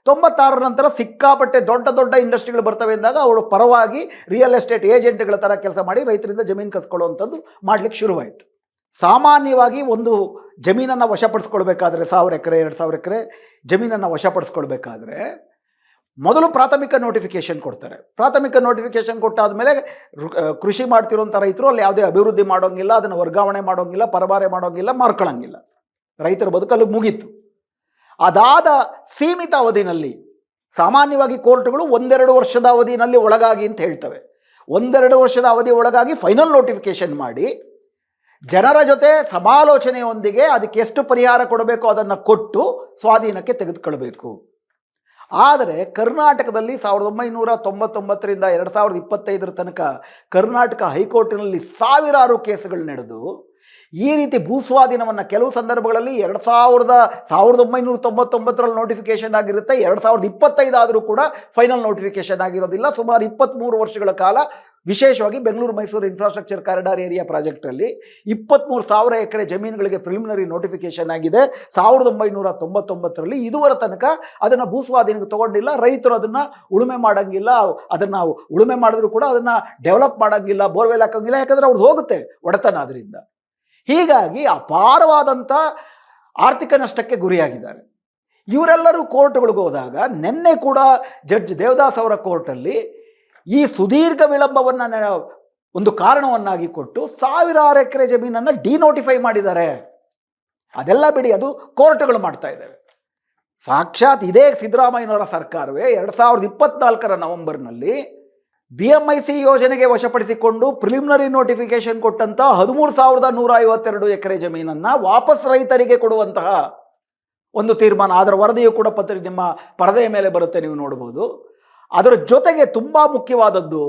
Speaker 1: ತೊಂಬತ್ತಾರರ ನಂತರ ಸಿಕ್ಕಾಪಟ್ಟೆ ದೊಡ್ಡ ದೊಡ್ಡ ಇಂಡಸ್ಟ್ರಿಗಳು ಬರ್ತವೆ ಅಂದಾಗ ಅವಳು ಪರವಾಗಿ ರಿಯಲ್ ಎಸ್ಟೇಟ್ ಏಜೆಂಟ್ಗಳ ಥರ ಕೆಲಸ ಮಾಡಿ ರೈತರಿಂದ ಜಮೀನು ಕಸ್ಕೊಳ್ಳುವಂಥದ್ದು ಮಾಡ್ಲಿಕ್ಕೆ ಶುರುವಾಯಿತು. ಸಾಮಾನ್ಯವಾಗಿ ಒಂದು ಜಮೀನನ್ನು ವಶಪಡಿಸ್ಕೊಳ್ಬೇಕಾದ್ರೆ ಸಾವಿರ ಎಕರೆ, ಎರಡು ಸಾವಿರ ಎಕರೆ ಜಮೀನನ್ನು ವಶಪಡಿಸ್ಕೊಳ್ಬೇಕಾದ್ರೆ ಮೊದಲು ಪ್ರಾಥಮಿಕ ನೋಟಿಫಿಕೇಶನ್ ಕೊಡ್ತಾರೆ. ಪ್ರಾಥಮಿಕ ನೋಟಿಫಿಕೇಶನ್ ಕೊಟ್ಟಾದ ಮೇಲೆ ಕೃಷಿ ಮಾಡ್ತಿರುವಂಥ ರೈತರು ಅಲ್ಲಿ ಯಾವುದೇ ಅಭಿವೃದ್ಧಿ ಮಾಡೋಂಗಿಲ್ಲ, ಅದನ್ನು ವರ್ಗಾವಣೆ ಮಾಡೋಂಗಿಲ್ಲ, ಪರಬಾರೆ ಮಾಡೋಂಗಿಲ್ಲ ಮಾರ್ಕೊಳ್ಳೋಂಗಿಲ್ಲ ರೈತರ ಬದುಕಲ್ಲಿ ಮುಗೀತು. ಅದಾದ ಸೀಮಿತ ಅವಧಿನಲ್ಲಿ ಸಾಮಾನ್ಯವಾಗಿ ಕೋರ್ಟ್ಗಳು ಒಂದೆರಡು ವರ್ಷದ ಅವಧಿನಲ್ಲಿ ಒಳಗಾಗಿ ಅಂತ ಹೇಳ್ತವೆ. ಒಂದೆರಡು ವರ್ಷದ ಅವಧಿ ಒಳಗಾಗಿ ಫೈನಲ್ ನೋಟಿಫಿಕೇಶನ್ ಮಾಡಿ ಜನರ ಜೊತೆ ಸಮಾಲೋಚನೆಯೊಂದಿಗೆ ಅದಕ್ಕೆ ಎಷ್ಟು ಪರಿಹಾರ ಕೊಡಬೇಕು ಅದನ್ನು ಕೊಟ್ಟು ಸ್ವಾಧೀನಕ್ಕೆ ತೆಗೆದುಕೊಳ್ಬೇಕು. ಆದರೆ ಕರ್ನಾಟಕದಲ್ಲಿ ಸಾವಿರದ ಒಂಬೈನೂರ ತೊಂಬತ್ತೊಂಬತ್ತರಿಂದ ಎರಡು ಸಾವಿರದ ಇಪ್ಪತ್ತೈದರ ತನಕ ಕರ್ನಾಟಕ ಹೈಕೋರ್ಟಿನಲ್ಲಿ ಸಾವಿರಾರು ಕೇಸುಗಳು ನಡೆದು ಈ ರೀತಿ ಭೂಸ್ವಾಧೀನವನ್ನು ಕೆಲವು ಸಂದರ್ಭಗಳಲ್ಲಿ ಎರಡು ಸಾವಿರದ ಸಾವಿರದ ಒಂಬೈನೂರ ತೊಂಬತ್ತೊಂಬತ್ತರಲ್ಲಿ ನೋಟಿಫಿಕೇಶನ್ ಆಗಿರುತ್ತೆ. ಎರಡು ಸಾವಿರದ ಇಪ್ಪತ್ತೈದು ಆದರೂ ಕೂಡ ಫೈನಲ್ ನೋಟಿಫಿಕೇಶನ್ ಆಗಿರೋದಿಲ್ಲ. ಸುಮಾರು ಇಪ್ಪತ್ತ್ಮೂರು ವರ್ಷಗಳ ಕಾಲ ವಿಶೇಷವಾಗಿ Bengaluru, Mysuru infrastructure corridor area ಪ್ರಾಜೆಕ್ಟಲ್ಲಿ ಇಪ್ಪತ್ತ್ಮೂರು ಸಾವಿರ ಎಕರೆ ಜಮೀನುಗಳಿಗೆ ಪ್ರಿಲಿಮಿನರಿ ನೋಟಿಫಿಕೇಶನ್ ಆಗಿದೆ. ಸಾವಿರದ ಒಂಬೈನೂರ ತೊಂಬತ್ತೊಂಬತ್ತರಲ್ಲಿ ಇದುವರೆ ತನಕ ಅದನ್ನು ಭೂಸ್ವಾಧೀನಕ್ಕೆ ತಗೊಂಡಿಲ್ಲ. ರೈತರು ಅದನ್ನು ಉಳುಮೆ ಮಾಡೋಂಗಿಲ್ಲ. ಅದನ್ನು ಉಳುಮೆ ಮಾಡಿದ್ರು ಕೂಡ ಅದನ್ನು ಡೆವಲಪ್ ಮಾಡೋಂಗಿಲ್ಲ, ಬೋರ್ವೆಲ್ ಹಾಕೋಂಗಿಲ್ಲ. ಯಾಕಂದರೆ ಅವ್ರದ್ದು ಹೋಗುತ್ತೆ ಒಡೆತನ ಅದರಿಂದ ಹೀಗಾಗಿ ಅಪಾರವಾದಂಥ ಆರ್ಥಿಕ ನಷ್ಟಕ್ಕೆ ಗುರಿಯಾಗಿದ್ದಾರೆ. ಇವರೆಲ್ಲರೂ ಕೋರ್ಟ್ಗಳಿಗೆ ಹೋದಾಗ ನಿನ್ನೆ ಕೂಡ ಜಡ್ಜ್ ದೇವದಾಸ್ ಅವರ ಕೋರ್ಟಲ್ಲಿ ಈ ಸುದೀರ್ಘ ವಿಳಂಬವನ್ನು ಒಂದು ಕಾರಣವನ್ನಾಗಿ ಕೊಟ್ಟು ಸಾವಿರಾರು ಎಕರೆ ಜಮೀನನ್ನು ಡಿನೋಟಿಫೈ ಮಾಡಿದ್ದಾರೆ. ಅದೆಲ್ಲ ಬಿಡಿ, ಅದು ಕೋರ್ಟ್ಗಳು ಮಾಡ್ತಾ ಇದ್ದಾವೆ. ಸಾಕ್ಷಾತ್ ಇದೇ ಸಿದ್ದರಾಮಯ್ಯನವರ ಸರ್ಕಾರವೇ ಎರಡು ಸಾವಿರದ ಇಪ್ಪತ್ನಾಲ್ಕರ ನವೆಂಬರ್ನಲ್ಲಿ ಬಿ ಎಂ ಐ ಸಿ ಯೋಜನೆಗೆ ವಶಪಡಿಸಿಕೊಂಡು ಪ್ರಿಲಿಮಿನರಿ ನೋಟಿಫಿಕೇಶನ್ ಕೊಟ್ಟಂಥ ಹದಿಮೂರು ಸಾವಿರದ ನೂರ ಐವತ್ತೆರಡು ಎಕರೆ ಜಮೀನನ್ನು ವಾಪಸ್ ರೈತರಿಗೆ ಕೊಡುವಂತಹ ಒಂದು ತೀರ್ಮಾನ. ಅದರ ವರದಿಯು ಕೂಡ ಪತ್ರ ನಿಮ್ಮ ಪರದೆಯ ಮೇಲೆ ಬರುತ್ತೆ, ನೀವು ನೋಡ್ಬೋದು. ಅದರ ಜೊತೆಗೆ ತುಂಬ ಮುಖ್ಯವಾದದ್ದು,